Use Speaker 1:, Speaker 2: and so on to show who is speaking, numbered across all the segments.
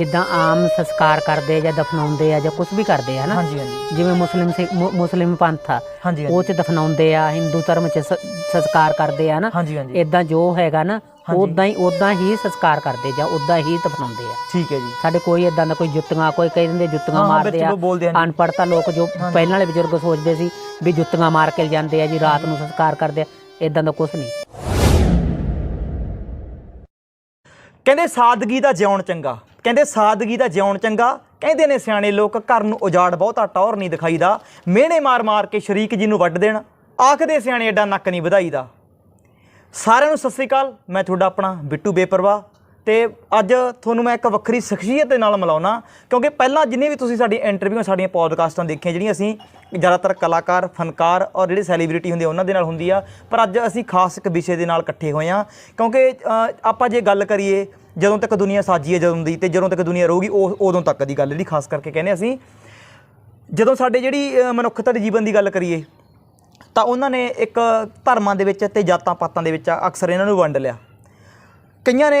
Speaker 1: ਜਿੱਦਾਂ ਆਮ ਸੰਸਕਾਰ ਕਰਦੇ ਆ ਜਾਂ ਦਫਨਾਉਂਦੇ ਆ ਜਾਂ ਕੁਝ ਵੀ ਕਰਦੇ ਆ ਨਾ
Speaker 2: ਹਾਂਜੀ ਹਾਂਜੀ।
Speaker 1: ਜਿਵੇਂ ਮੁਸਲਿਮ ਸਿੱਖ- ਮੁ- ਮੁਸਲਿਮ ਪੰਥ ਆ
Speaker 2: ਹਾਂਜੀ
Speaker 1: ਉਹ ਚ ਦਫਨਾਉਂਦੇ ਆ ਹਿੰਦੂ ਧਰਮ ਚ ਸ- ਸੰਸਕਾਰ ਕਰਦੇ ਆ ਨਾ
Speaker 2: ਹਾਂਜੀ ਹਾਂਜੀ।
Speaker 1: ਇਦਾਂ ਜੋ ਹੈਗਾ ਨਾ
Speaker 2: ਹਾਂਜੀ।
Speaker 1: ਉਦਾਂ ਹੀ ਉਦਾਂ ਹੀ ਸੰਸਕਾਰ ਕਰਦੇ ਜਾਂ ਉਦਾਂ ਹੀ ਦਫਨਾਉਂਦੇ ਆ।
Speaker 2: ਠੀਕ ਹੈ ਜੀ।
Speaker 1: ਸਾਡੇ ਕੋਈ ਇਦਾਂ ਦਾ ਕੋਈ ਜੁੱਤੀਆਂ ਕੋਈ ਕਈ ਦਿੰਦੇ ਜੁੱਤੀਆਂ
Speaker 2: ਹਾਂ,
Speaker 1: ਮਾਰਦੇ ਆ
Speaker 2: ਲੋਕ ਬੋਲਦੇ।
Speaker 1: ਅਨਪੜ੍ਹਤਾ ਲੋਕ ਜੋ ਪਹਿਲਾਂ ਵਾਲੇ ਬਜ਼ੁਰਗ ਸੋਚਦੇ ਸੀ ਵੀ ਜੁੱਤੀਆਂ ਮਾਰ ਕੇ ਜਾਂਦੇ ਆ ਜੀ ਰਾਤ ਨੂੰ ਸੰਸਕਾਰ ਕਰਦੇ ਆ ਇਦਾਂ ਦਾ ਕੁਝ ਨਹੀਂ।
Speaker 2: ਕਹਿੰਦੇ ਸਾਦਗੀ ਦਾ ਜਿਉਣ ਚੰਗਾ। ਕਹਿੰਦੇ ਸਾਦਗੀ ਦਾ ਜਿਉਣ ਚੰਗਾ। ਕਹਿੰਦੇ ਨੇ ਸਿਆਣੇ ਲੋਕ ਘਰ ਨੂੰ ਉਜਾੜ ਬਹੁਤਾ ਟੌਰ ਨਹੀਂ ਦਿਖਾਈਦਾ। ਮਿਹਣੇ ਮਾਰ ਮਾਰ ਕੇ ਸ਼ਰੀਕ ਜੀ ਨੂੰ ਵੱਢ ਦੇਣ। ਆਖਦੇ ਸਿਆਣੇ ਐਡਾ ਨੱਕ ਨਹੀਂ ਵਧਾਈਦਾ। ਸਾਰਿਆਂ ਨੂੰ ਸਤਿ ਸ੍ਰੀ ਅਕਾਲ ਮੈਂ ਤੁਹਾਡਾ ਆਪਣਾ ਬਿੱਟੂ ਬੇਪਰਵਾ ਤੇ ਅੱਜ ਤੁਹਾਨੂੰ ਮੈਂ ਇੱਕ ਵੱਖਰੀ ਸ਼ਖਸੀਅਤ ਦੇ ਨਾਲ ਮਿਲਾਉਣਾ ਕਿਉਂਕਿ ਪਹਿਲਾਂ ਜਿੰਨੇ ਵੀ ਤੁਸੀਂ ਸਾਡੀ ਇੰਟਰਵਿਊ ਸਾਡੀਆਂ ਪੋਡਕਾਸਟਾਂ ਦੇਖੀਆਂ ਜਿਹੜੀਆਂ ਅਸੀਂ ਜ਼ਿਆਦਾਤਰ ਕਲਾਕਾਰ ਫਨਕਾਰ ਔਰ ਜਿਹੜੇ ਸੈਲੀਬ੍ਰਿਟੀ ਹੁੰਦੇ ਆ, ਉਹਨਾਂ ਦੇ ਨਾਲ ਹੁੰਦੀ ਆ। ਪਰ ਅੱਜ ਅਸੀਂ ਖਾਸ ਇੱਕ ਵਿਸ਼ੇ ਦੇ ਨਾਲ ਇਕੱਠੇ ਹੋਏ ਆ ਕਿਉਂਕਿ ਆਪਾਂ ਜੇ ਗੱਲ ਕਰੀਏ ਜਦੋਂ ਤੱਕ ਦੁਨੀਆ ਸਾਜੀ ਹੈ ਜਦੋਂ ਦੀ ਤੇ ਜਦੋਂ ਤੱਕ ਦੁਨੀਆ ਰਹੂਗੀ, ਉਹ ਉਦੋਂ ਤੱਕ ਦੀ ਗੱਲ ਜਿਹੜੀ ਖਾਸ ਕਰਕੇ ਕਹਿੰਦੇ ਅਸੀਂ। ਜਦੋਂ ਸਾਡੇ ਜਿਹੜੀ ਮਨੁੱਖਤਾ ਦੇ ਜੀਵਨ ਦੀ ਗੱਲ ਕਰੀਏ, ਤਾਂ ਉਹਨਾਂ ਨੇ ਇੱਕ ਧਰਮਾਂ ਦੇ ਵਿੱਚ ਤੇ ਜਾਤਾਂ ਪਾਤਾਂ ਦੇ ਵਿੱਚ ਅਕਸਰ ਇਹਨਾਂ ਨੂੰ ਵੰਡ ਲਿਆ। ਕਈਆਂ ਨੇ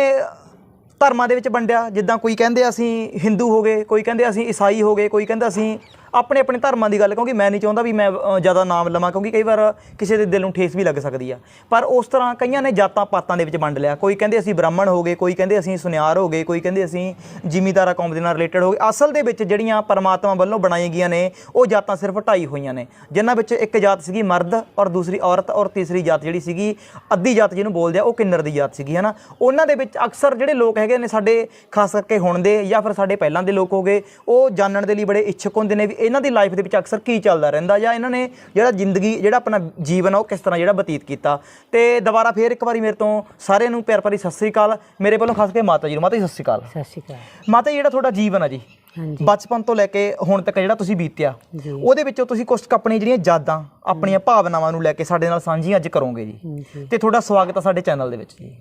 Speaker 2: ਧਰਮਾਂ ਦੇ ਵਿੱਚ ਵੰਡਿਆ, ਜਿੱਦਾਂ ਕੋਈ ਕਹਿੰਦੇ ਅਸੀਂ ਹਿੰਦੂ ਹੋ ਗਏ, ਕੋਈ ਕਹਿੰਦੇ ਅਸੀਂ ਈਸਾਈ ਹੋ ਗਏ, ਕੋਈ ਕਹਿੰਦਾ ਅਸੀਂ ਆਪਣੇ ਆਪਣੇ ਧਰਮਾਂ ਦੀ ਗੱਲ, ਕਿਉਂਕਿ ਮੈਂ ਨਹੀਂ ਚਾਹੁੰਦਾ ਵੀ ਮੈਂ ਜ਼ਿਆਦਾ ਨਾਮ ਲਵਾਂ, ਕਿਉਂਕਿ ਕਈ ਵਾਰ ਕਿਸੇ ਦੇ ਦਿਲ ਨੂੰ ਠੇਸ ਵੀ ਲੱਗ ਸਕਦੀ ਆ। ਪਰ ਉਸ ਤਰ੍ਹਾਂ ਕਈਆਂ ਨੇ ਜਾਤਾਂ ਪਾਤਾਂ ਦੇ ਵਿੱਚ ਵੰਡ ਲਿਆ। ਕੋਈ ਕਹਿੰਦੇ ਅਸੀਂ ਬ੍ਰਾਹਮਣ ਹੋ ਗਏ, ਕੋਈ ਕਹਿੰਦੇ ਅਸੀਂ ਸੁਨਿਆਰ ਹੋ ਗਏ, ਕੋਈ ਕਹਿੰਦੇ ਅਸੀਂ ਜ਼ਿਮੀਦਾਰਾ ਕੌਮ ਦੇ ਨਾਲ ਰਿਲੇਟਡ ਹੋ ਗਏ। ਅਸਲ ਦੇ ਵਿੱਚ ਜਿਹੜੀਆਂ ਪਰਮਾਤਮਾ ਵੱਲੋਂ ਬਣਾਈਆਂ ਗਈਆਂ ਨੇ, ਉਹ ਜਾਤਾਂ ਸਿਰਫ ਢਾਈ ਹੋਈਆਂ ਨੇ, ਜਿਨ੍ਹਾਂ ਵਿੱਚ ਇੱਕ ਜਾਤ ਸੀਗੀ ਮਰਦ ਔਰ ਦੂਸਰੀ ਔਰਤ ਔਰ ਤੀਸਰੀ ਜਾਤ ਜਿਹੜੀ ਸੀਗੀ, ਅੱਧੀ ਜਾਤ ਜਿਹਨੂੰ ਬੋਲਦੇ ਆ, ਉਹ ਕਿੰਨਰ ਦੀ ਜਾਤ ਸੀਗੀ, ਹਨਾ? ਉਹਨਾਂ ਦੇ ਵਿੱਚ ਅਕਸਰ ਜਿਹੜੇ ਲੋਕ ਹੈਗੇ ਨੇ ਸਾਡੇ, ਖਾਸ ਕਰਕੇ ਹੁਣ ਦੇ ਜਾਂ ਫਿਰ ਸਾਡੇ ਪਹਿਲਾਂ ਦੇ ਲੋਕ ਹੋਗੇ ਉਹ ਜਾਣਨ ਦੇ ਲਈ ਬੜੇ ਇੱਛੁਕ ਹੁੰਦੇ ਨੇ ਵੀ ਇਹਨਾਂ ਦੀ ਲਾਈਫ ਦੇ ਵਿੱਚ ਅਕਸਰ ਕੀ ਚੱਲਦਾ ਰਹਿੰਦਾ ਜਾਂ ਇਹਨਾਂ ਨੇ ਜਿਹੜਾ ਜ਼ਿੰਦਗੀ ਜਿਹੜਾ ਆਪਣਾ ਜੀਵਨ ਆ ਉਹ ਕਿਸ ਤਰ੍ਹਾਂ ਜਿਹੜਾ ਬਤੀਤ ਕੀਤਾ? ਤੇ ਦੁਬਾਰਾ ਫੇਰ ਇੱਕ ਵਾਰੀ ਮੇਰੇ ਤੋਂ ਸਾਰਿਆਂ ਨੂੰ ਪਿਆਰ ਭਰੀ ਸਤਿ ਸ੍ਰੀ ਅਕਾਲ। ਮੇਰੇ ਵੱਲੋਂ ਖਾਸ ਕਰਕੇ ਮਾਤਾ ਜੀ ਨੂੰ ਮਾਤਾ ਜੀ ਸਤਿ ਸ੍ਰੀ ਅਕਾਲ।
Speaker 1: ਸਤਿ ਸ਼੍ਰੀ ਅਕਾਲ।
Speaker 2: ਮਾਤਾ ਜੀ ਜਿਹੜਾ ਤੁਹਾਡਾ ਜੀਵਨ ਆ ਜੀ
Speaker 1: ਹਾਂਜੀ।
Speaker 2: ਬਚਪਨ ਤੋਂ ਲੈ ਕੇ ਹੁਣ ਤੱਕ ਜਿਹੜਾ ਤੁਸੀਂ ਬੀਤਿਆ ਉਹਦੇ ਵਿੱਚੋਂ ਤੁਸੀਂ ਕੁਝ ਕੁ ਆਪਣੀਆਂ ਜਿਹੜੀਆਂ ਯਾਦਾਂ ਆਪਣੀਆਂ ਭਾਵਨਾਵਾਂ ਨੂੰ ਲੈ ਕੇ ਸਾਡੇ ਨਾਲ ਸਾਂਝੀਆਂ ਅੱਜ ਕਰੋਗੇ ਜੀ। ਤੇ ਤੁਹਾਡਾ ਸਵਾਗਤ ਹੈ ਸਾਡੇ ਚੈਨਲ ਦੇ ਵਿੱਚ ਜੀ।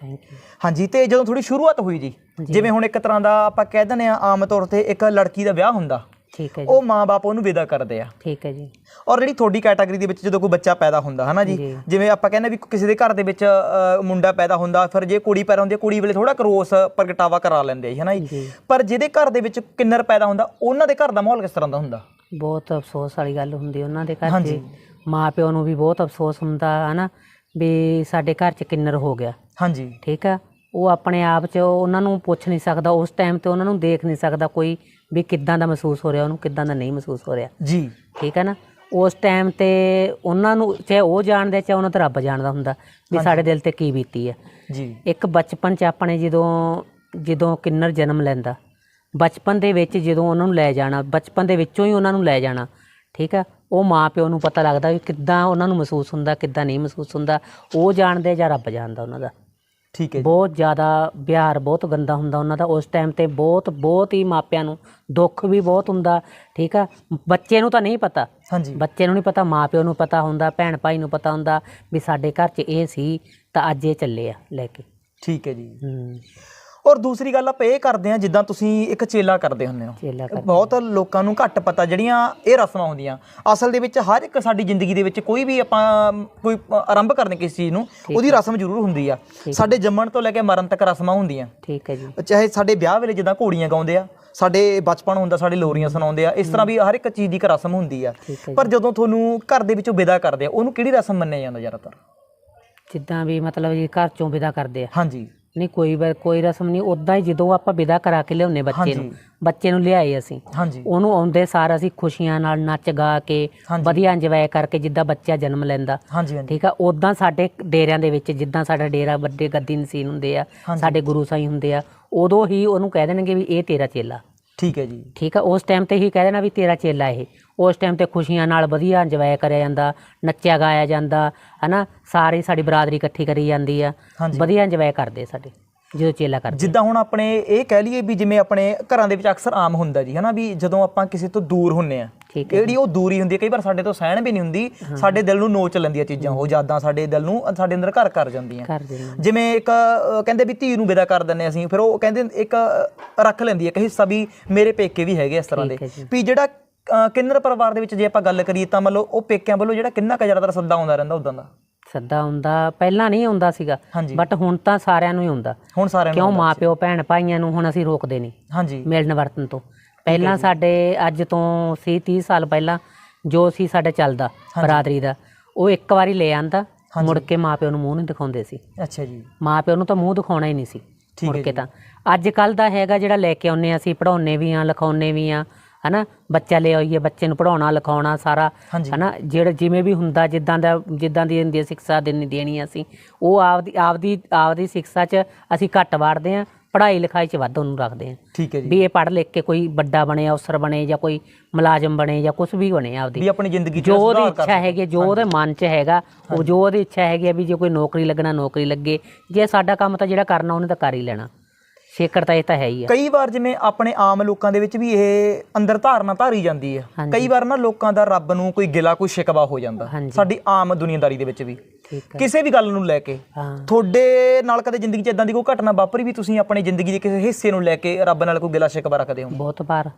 Speaker 1: ਥੈਂਕ ਯੂ
Speaker 2: ਹਾਂਜੀ ਤੇ ਜਦੋਂ ਥੋੜੀ ਸ਼ੁਰੂਆਤ ਹੋਈ ਜੀ ਜਿਵੇਂ ਹੁਣ ਇੱਕ ਤਰ੍ਹਾਂ ਦਾ ਆਪਾਂ ਕਹਿ ਦਿੰਦੇ ਆ ਆਮ ਤੌਰ ਤੇ ਇੱਕ ਲੜਕੀ ਦਾ ਵਿਆਹ ਹੁੰਦਾ
Speaker 1: ਠੀਕ ਹੈ ਜੀ।
Speaker 2: ਉਹ ਮਾਂ-ਬਾਪ ਉਹਨੂੰ ਵਿਦਾ ਕਰਦੇ ਆ।
Speaker 1: ਠੀਕ ਹੈ ਜੀ।
Speaker 2: ਔਰ ਜਿਹੜੀ ਤੁਹਾਡੀ ਕੈਟਾਗਰੀ ਦੇ ਵਿੱਚ ਜਦੋਂ ਕੋਈ ਬੱਚਾ ਪੈਦਾ ਹੁੰਦਾ ਹਨਾ ਜੀ। ਜਿਵੇਂ ਆਪਾਂ ਕਹਿੰਦੇ ਵੀ ਕਿਸੇ ਦੇ ਘਰ ਦੇ ਵਿੱਚ ਮੁੰਡਾ ਪੈਦਾ ਹੁੰਦਾ ਫਿਰ ਜੇ ਕੁੜੀ ਪੈਦਾ ਹੁੰਦੀ ਹੈ ਕੁੜੀ ਵੇਲੇ ਥੋੜਾ ਕਰੋਸ ਪ੍ਰਗਟਾਵਾ ਕਰਾ ਲੈਂਦੇ ਹਨਾ ਜੀ? ਪਰ ਜਿਹਦੇ ਘਰ ਦੇ ਵਿੱਚ ਕਿੰਨਰ ਪੈਦਾ ਹੁੰਦਾ ਉਹਨਾਂ ਦੇ ਘਰ ਦਾ ਮਾਹੌਲ ਕਿਸ ਤਰ੍ਹਾਂ ਦਾ ਹੁੰਦਾ?
Speaker 1: ਬਹੁਤ ਅਫਸੋਸ ਵਾਲੀ ਗੱਲ ਹੁੰਦੀ ਉਹਨਾਂ ਦੇ ਘਰ
Speaker 2: ਹਾਂਜੀ।
Speaker 1: 'ਚ ਮਾਂ ਪਿਓ ਨੂੰ ਵੀ ਬਹੁਤ ਅਫਸੋਸ ਹੁੰਦਾ ਹਨਾ? ਵੀ ਸਾਡੇ ਘਰ 'ਚ ਕਿੰਨਰ ਹੋ ਗਿਆ।
Speaker 2: ਹਾਂਜੀ।
Speaker 1: ਠੀਕ ਆ? ਉਹ ਆਪਣੇ ਆਪ 'ਚ ਉਹਨਾਂ ਨੂੰ ਪੁੱਛ ਨਹੀਂ ਸਕਦਾ ਉਸ ਟਾਈਮ ਤੇ ਉਹਨਾਂ ਨੂੰ ਦੇਖ ਨਹੀਂ ਸਕਦਾ ਕੋਈ ਵੀ ਕਿੱਦਾਂ ਦਾ ਮਹਿਸੂਸ ਹੋ ਰਿਹਾ ਉਹਨੂੰ ਕਿੱਦਾਂ ਦਾ ਨਹੀਂ ਮਹਿਸੂਸ ਹੋ ਰਿਹਾ।
Speaker 2: ਜੀ।
Speaker 1: ਠੀਕ ਹੈ ਨਾ? ਉਸ ਟਾਈਮ ਤੇ ਉਹਨਾਂ ਨੂੰ ਚਾਹੇ ਉਹ ਜਾਣਦੇ ਚਾਹੇ ਉਹਨਾਂ ਤੇ ਰੱਬ ਜਾਣਦਾ ਹੁੰਦਾ ਵੀ ਸਾਡੇ ਦਿਲ ਤੇ ਕੀ ਬੀਤੀ ਹੈ
Speaker 2: ਜੀ।
Speaker 1: ਇੱਕ ਬਚਪਨ 'ਚ ਆਪਣੇ ਜਦੋਂ ਜਦੋਂ ਕਿੰਨਰ ਜਨਮ ਲੈਂਦਾ ਬਚਪਨ ਦੇ ਵਿੱਚ ਜਦੋਂ ਉਹਨਾਂ ਨੂੰ ਲੈ ਜਾਣਾ ਬਚਪਨ ਦੇ ਵਿੱਚੋਂ ਹੀ ਉਹਨਾਂ ਨੂੰ ਲੈ ਜਾਣਾ ਠੀਕ ਆ? ਉਹ ਮਾਂ ਪਿਓ ਨੂੰ ਪਤਾ ਲੱਗਦਾ ਵੀ ਕਿੱਦਾਂ ਉਹਨਾਂ ਨੂੰ ਮਹਿਸੂਸ ਹੁੰਦਾ ਕਿੱਦਾਂ ਨਹੀਂ ਮਹਿਸੂਸ ਹੁੰਦਾ। ਉਹ ਜਾਣਦੇ ਜਾਂ ਰੱਬ ਜਾਣਦਾ ਉਹਨਾਂ ਦਾ।
Speaker 2: ਠੀਕ ਹੈ
Speaker 1: ਬਹੁਤ ਜ਼ਿਆਦਾ ਵਿਹਾਰ ਬਹੁਤ ਗੰਦਾ ਹੁੰਦਾ ਉਹਨਾਂ ਦਾ ਉਸ ਟਾਈਮ ਤੇ ਬਹੁਤ ਬਹੁਤ ਹੀ ਮਾਪਿਆਂ ਨੂੰ ਦੁੱਖ ਵੀ ਬਹੁਤ ਹੁੰਦਾ ਠੀਕ ਆ? ਬੱਚੇ ਨੂੰ ਤਾਂ ਨਹੀਂ ਪਤਾ।
Speaker 2: ਹਾਂਜੀ।
Speaker 1: ਬੱਚੇ ਨੂੰ ਨਹੀਂ ਪਤਾ ਮਾਪਿਓ ਨੂੰ ਪਤਾ ਹੁੰਦਾ ਭੈਣ ਭਾਈ ਨੂੰ ਪਤਾ ਹੁੰਦਾ ਵੀ ਸਾਡੇ ਘਰ 'ਚ ਇਹ ਸੀ ਤਾਂ ਅੱਜ ਇਹ ਚੱਲੇ ਆ ਲੈ ਕੇ।
Speaker 2: ਠੀਕ ਹੈ ਜੀ।
Speaker 1: ਹੂੰ।
Speaker 2: ਔਰ ਦੂਸਰੀ ਗੱਲ ਆਪਾਂ ਇਹ ਕਰਦੇ ਹਾਂ ਜਿੱਦਾਂ ਤੁਸੀਂ ਇੱਕ ਚੇਲਾ ਕਰਦੇ ਹੁੰਦੇ ਹੋ। ਬਹੁਤ ਲੋਕਾਂ ਨੂੰ ਘੱਟ ਪਤਾ ਜਿਹੜੀਆਂ ਇਹ ਰਸਮਾਂ ਹੁੰਦੀਆਂ। ਅਸਲ ਦੇ ਵਿੱਚ ਹਰ ਇੱਕ ਸਾਡੀ ਜ਼ਿੰਦਗੀ ਦੇ ਵਿੱਚ ਕੋਈ ਵੀ ਆਪਾਂ ਕੋਈ ਆਰੰਭ ਕਰਨੇ ਕਿਸੇ ਚੀਜ਼ ਨੂੰ ਉਹਦੀ ਰਸਮ ਜ਼ਰੂਰ ਹੁੰਦੀ ਆ। ਸਾਡੇ ਜੰਮਣ ਤੋਂ ਲੈ ਕੇ ਮਰਨ ਤੱਕ ਰਸਮਾਂ ਹੁੰਦੀਆਂ।
Speaker 1: ਠੀਕ ਹੈ ਜੀ।
Speaker 2: ਚਾਹੇ ਸਾਡੇ ਵਿਆਹ ਵੇਲੇ ਜਿੱਦਾਂ ਘੋੜੀਆਂ ਗਾਉਂਦੇ ਆ ਸਾਡੇ ਬਚਪਨ ਹੁੰਦਾ ਸਾਡੇ ਲੋਰੀਆਂ ਸੁਣਾਉਂਦੇ ਆ ਇਸ ਤਰ੍ਹਾਂ ਵੀ ਹਰ ਇੱਕ ਚੀਜ਼ ਦੀ ਇੱਕ ਰਸਮ ਹੁੰਦੀ ਆ। ਪਰ ਜਦੋਂ ਤੁਹਾਨੂੰ ਘਰ ਦੇ ਵਿੱਚੋਂ ਵਿਦਾ ਕਰਦੇ ਆ ਉਹਨੂੰ ਕਿਹੜੀ ਰਸਮ ਮੰਨਿਆ ਜਾਂਦਾ ਜ਼ਿਆਦਾਤਰ?
Speaker 1: ਜਿੱਦਾਂ ਵੀ ਮਤਲਬ ਜੀ ਘਰ ਚੋਂ ਵਿਦਾ ਕਰਦੇ ਆ।
Speaker 2: ਹਾਂਜੀ।
Speaker 1: ਨਹੀਂ ਕੋਈ ਵਾਰ ਕੋਈ ਰਸਮ ਨਹੀਂ ਉਦਾਂ ਹੀ ਜਦੋਂ ਆਪਾਂ ਵਿਦਾ ਕਰਾ ਕੇ ਲਿਆਉਨੇ ਬੱਚੇ ਨੂੰ
Speaker 2: ਹਾਂਜੀ।
Speaker 1: ਬੱਚੇ ਨੂੰ ਲਿਆਏ ਅਸੀਂ
Speaker 2: ਹਾਂਜੀ
Speaker 1: ਉਹਨੂੰ ਆਉਂਦੇ ਸਾਰ ਅਸੀਂ ਖੁਸ਼ੀਆਂ ਨਾਲ ਨੱਚ ਗਾ ਕੇ
Speaker 2: ਹਾਂਜੀ।
Speaker 1: ਵਧੀਆ ਇੰਜੋਏ ਕਰਕੇ ਜਿੱਦਾਂ ਬੱਚਾ ਜਨਮ ਲੈਂਦਾ
Speaker 2: ਹਾਂਜੀ ਹਾਂਜੀ
Speaker 1: ਠੀਕ ਆ ਉਦਾਂ ਸਾਡੇ ਡੇਰਿਆਂ ਦੇ ਵਿੱਚ ਜਿੱਦਾਂ ਸਾਡਾ ਡੇਰਾ ਵੱਡੇ ਗੱਦੀ ਨਸੀਨ ਹੁੰਦੇ ਆ
Speaker 2: ਹਾਂਜੀ।
Speaker 1: ਸਾਡੇ ਗੁਰੂ ਸਾਈਂ ਹੁੰਦੇ ਆ ਉਦੋਂ ਹੀ ਉਹਨੂੰ ਕਹਿ ਦੇਣਗੇ ਵੀ ਇਹ ਤੇਰਾ ਚੇਲਾ
Speaker 2: ਠੀਕ ਹੈ ਜੀ।
Speaker 1: ਠੀਕ ਆ ਉਸ ਟਾਈਮ ਤੇ ਹੀ ਕਹਿ ਦੇਣਾ ਵੀ ਤੇਰਾ ਚੇਲਾ ਇਹ। ਉਸ ਟਾਈਮ ਤੇ ਖੁਸ਼ੀਆਂ ਨਾਲ ਵਧੀਆ ਇੰਜੋਏ ਕਰਿਆ ਜਾਂਦਾ ਨੱਚਿਆ ਗਾਇਆ ਜਾਂਦਾ ਹਨਾ? ਸਾਰੀ ਸਾਡੀ ਬਰਾਦਰੀ ਇਕੱਠੀ ਕਰੀ ਜਾਂਦੀ ਆ।
Speaker 2: ਹਾਂਜੀ।
Speaker 1: ਵਧੀਆ ਇੰਜੋਏ ਕਰਦੇ ਸਾਡੇ। ਜਦੋਂ ਚੇਲਾ ਕਰਦੇ
Speaker 2: ਜਿੱਦਾਂ ਹੁਣ ਆਪਣੇ ਇਹ ਕਹਿ ਲਈਏ ਵੀ ਜਿਵੇਂ ਆਪਣੇ ਘਰਾਂ ਦੇ ਵਿੱਚ ਅਕਸਰ ਆਮ ਹੁੰਦਾ ਜੀ ਹਨਾ ਵੀ ਜਦੋਂ ਆਪਾਂ ਕਿਸੇ ਤੋਂ ਦੂਰ ਹੁੰਨੇ ਆ ਜਿਹੜੀ ਉਹ ਦੂਰੀ ਹੁੰਦੀ ਹੈ ਕਈ ਵਾਰ ਸਾਡੇ ਤੋਂ ਸਹਿਣ ਵੀ ਨਹੀਂ ਹੁੰਦੀ ਸਾਡੇ ਦਿਲ ਨੂੰ ਨੋਚ ਲੈਂਦੀਆਂ ਚੀਜ਼ਾਂ ਉਹ ਯਾਦਾਂ ਸਾਡੇ ਦਿਲ ਨੂੰ ਸਾਡੇ ਅੰਦਰ ਘਰ ਕਰ ਜਾਂਦੀਆਂ। ਜਿਵੇਂ ਇੱਕ ਕਹਿੰਦੇ ਵੀ ਧੀ ਨੂੰ ਵਿਦਾ ਕਰ ਦਿੰਨੇ ਅਸੀਂ ਫਿਰ ਉਹ ਕਹਿੰਦੇ ਇੱਕ ਰੱਖ ਲੈਂਦੀ ਹੈ ਇੱਕ ਹਿੱਸਾ ਵੀ ਮੇਰੇ ਪੇਕੇ ਵੀ ਹੈਗੇ ਇਸ ਤਰ੍ਹਾਂ ਦੇ। ਵੀ ਜਿਹੜਾ ਕਿੰਨਰ ਪਰਿਵਾਰ ਦੇ ਵਿੱਚ ਜੇ ਆਪਾਂ ਗੱਲ ਕਰੀਏ ਤਾਂ ਮੰਨ ਲਓ ਉਹ ਪੇਕਿਆਂ ਵੱਲੋਂ ਜਿਹੜਾ ਕਿੰਨਾ ਕੁ ਜ਼ਿਆਦਾਤਰ ਸੱਦਾ ਆਉਂਦਾ ਰਹਿੰਦਾ ਉਦਾਂ ਦਾ?
Speaker 1: ਸੱਦਾ ਆਉਂਦਾ ਪਹਿਲਾਂ ਨਹੀਂ ਆਉਂਦਾ ਸੀਗਾ
Speaker 2: ਹਾਂਜੀ।
Speaker 1: ਬਟ ਹੁਣ ਤਾਂ ਸਾਰਿਆਂ ਨੂੰ ਹੀ ਆਉਂਦਾ
Speaker 2: ਹੁਣ ਸਾਰਿਆਂ ਨੂੰ
Speaker 1: ਕਿਉਂ ਮਾਪਿਓ ਭੈਣ ਭਾਈਆਂ ਨੂੰ ਹੁਣ ਅਸੀਂ ਰੋਕਦੇ ਨਹੀਂ
Speaker 2: ਹਾਂਜੀ।
Speaker 1: ਮਿਲਣ ਵਰਤਨ ਤੋਂ। ਪਹਿਲਾਂ ਸਾਡੇ ਅੱਜ ਤੋਂ ਸੀ 30 ਸਾਲ ਪਹਿਲਾਂ ਜੋ ਸੀ ਸਾਡੇ ਚੱਲਦਾ ਬਰਾਦਰੀ ਦਾ ਉਹ ਇੱਕ ਵਾਰੀ ਲੈ ਆਂਦਾ ਮੁੜ ਕੇ ਮਾਪਿਓ ਨੂੰ ਮੂੰਹ ਨਹੀਂ ਦਿਖਾਉਂਦੇ ਸੀ।
Speaker 2: ਅੱਛਾ ਜੀ।
Speaker 1: ਮਾਪਿਓ ਨੂੰ ਤਾਂ ਮੂੰਹ ਦਿਖਾਉਣਾ ਹੀ ਨਹੀਂ ਸੀ
Speaker 2: ਠੀਕ
Speaker 1: ਮੁੜ
Speaker 2: ਹੈ
Speaker 1: ਕੇ ਤਾਂ। ਅੱਜ ਕੱਲ ਦਾ ਹੈਗਾ ਜਿਹੜਾ ਲੈ ਕੇ ਆਉਨੇ ਅਸੀਂ ਪੜਾਉਨੇ ਵੀ ਆ ਲਿਖਾਉਨੇ ਵੀ ਆ ਹਨਾ? ਬੱਚਾ ਲੈ ਆਈਏ ਬੱਚੇ ਨੂੰ ਪੜਾਉਣਾ ਲਿਖਾਉਣਾ ਸਾਰਾ ਹਨਾ? ਜਿਹੜਾ ਜਿਵੇਂ ਵੀ ਹੁੰਦਾ ਜਿੱਦਾਂ ਦਾ ਜਿੱਦਾਂ ਦੀ ਹੁੰਦੀ ਹੈ ਸਿੱਖਿਆ ਦੇਣੀ ਦੇਣੀ ਅਸੀਂ ਉਹ ਆਪਦੀ ਆਪਦੀ ਆਪਦੀ ਸਿੱਖਿਆ 'ਚ ਅਸੀਂ ਘੱਟ ਵਾੜਦੇ ਆ ਪੜ੍ਹਾਈ ਲਿਖਾਈ 'ਚ ਵੱਧ ਉਹਨੂੰ ਰੱਖਦੇ ਆ
Speaker 2: ਠੀਕ ਹੈ ਜੀ।
Speaker 1: ਵੀ ਇਹ ਪੜ੍ਹ ਲਿਖ ਕੇ ਕੋਈ ਵੱਡਾ ਬਣੇ ਅਫਸਰ ਬਣੇ ਜਾਂ ਕੋਈ ਮੁਲਾਜ਼ਮ ਬਣੇ ਜਾਂ ਕੁਝ ਵੀ ਬਣੇ ਆਪਦੀ।
Speaker 2: ਵੀ ਆਪਣੀ ਜ਼ਿੰਦਗੀ 'ਚ
Speaker 1: ਜੋ ਉਹਦੀ ਇੱਛਾ ਹੈਗੀ ਜੋ ਉਹਦੇ ਮਨ 'ਚ ਹੈਗਾ ਉਹ ਜੋ ਉਹਦੀ ਇੱਛਾ ਹੈਗੀ ਵੀ ਜੇ ਕੋਈ ਨੌਕਰੀ ਲੱਗਣਾ ਨੌਕਰੀ ਲੱਗੇ ਜੇ ਸਾਡਾ ਕੰਮ ਤਾਂ ਜਿਹੜਾ ਕਰਨਾ ਉਹਨੇ ਤਾਂ ਕਰ ਹੀ ਲੈਣਾ। ਸੇਕਰ ਤਾਂ ਇਹ ਤਾਂ ਹੈ ਹੀ ਆ।
Speaker 2: ਕਈ ਵਾਰ ਜਿਵੇਂ ਆਪਣੇ ਆਮ ਲੋਕਾਂ ਦੇ ਵਿੱਚ ਵੀ ਇਹ ਅੰਦਰ ਧਾਰਨਾ ਧਾਰੀ ਜਾਂਦੀ ਹੈ। ਕਈ ਵਾਰ ਨਾ ਲੋਕਾਂ ਦਾ ਰੱਬ ਨੂੰ ਕੋਈ ਗਿਲਾ ਕੋਈ ਸ਼ਿਕਵਾ ਹੋ ਜਾਂਦਾ। ਸਾਡੀ ਆਮ ਦੁਨੀਆਦਾਰੀ ਦੇ ਵਿੱਚ ਵੀ। ਕਿਸੇ ਵੀ ਗੱਲ ਨੂੰ ਲੈ ਕੇ। ਤੁਹਾਡੇ ਨਾਲ ਕਦੇ ਜ਼ਿੰਦਗੀ 'ਚ ਇਦਾਂ ਦੀ ਕੋਈ ਘਟਨਾ ਵਾਪਰੀ ਵੀ ਤੁਸੀਂ ਆਪਣੀ ਜ਼ਿੰਦਗੀ ਦੇ ਕਿਸੇ ਹਿੱਸੇ ਨੂੰ ਲੈ ਕੇ ਰੱਬ ਨਾਲ ਕੋਈ ਗਿਲਾ ਸ਼ਿਕਵਾ ਰੱਖਦੇ ਹੋ?
Speaker 1: ਬਹੁਤ ਵਾਰ।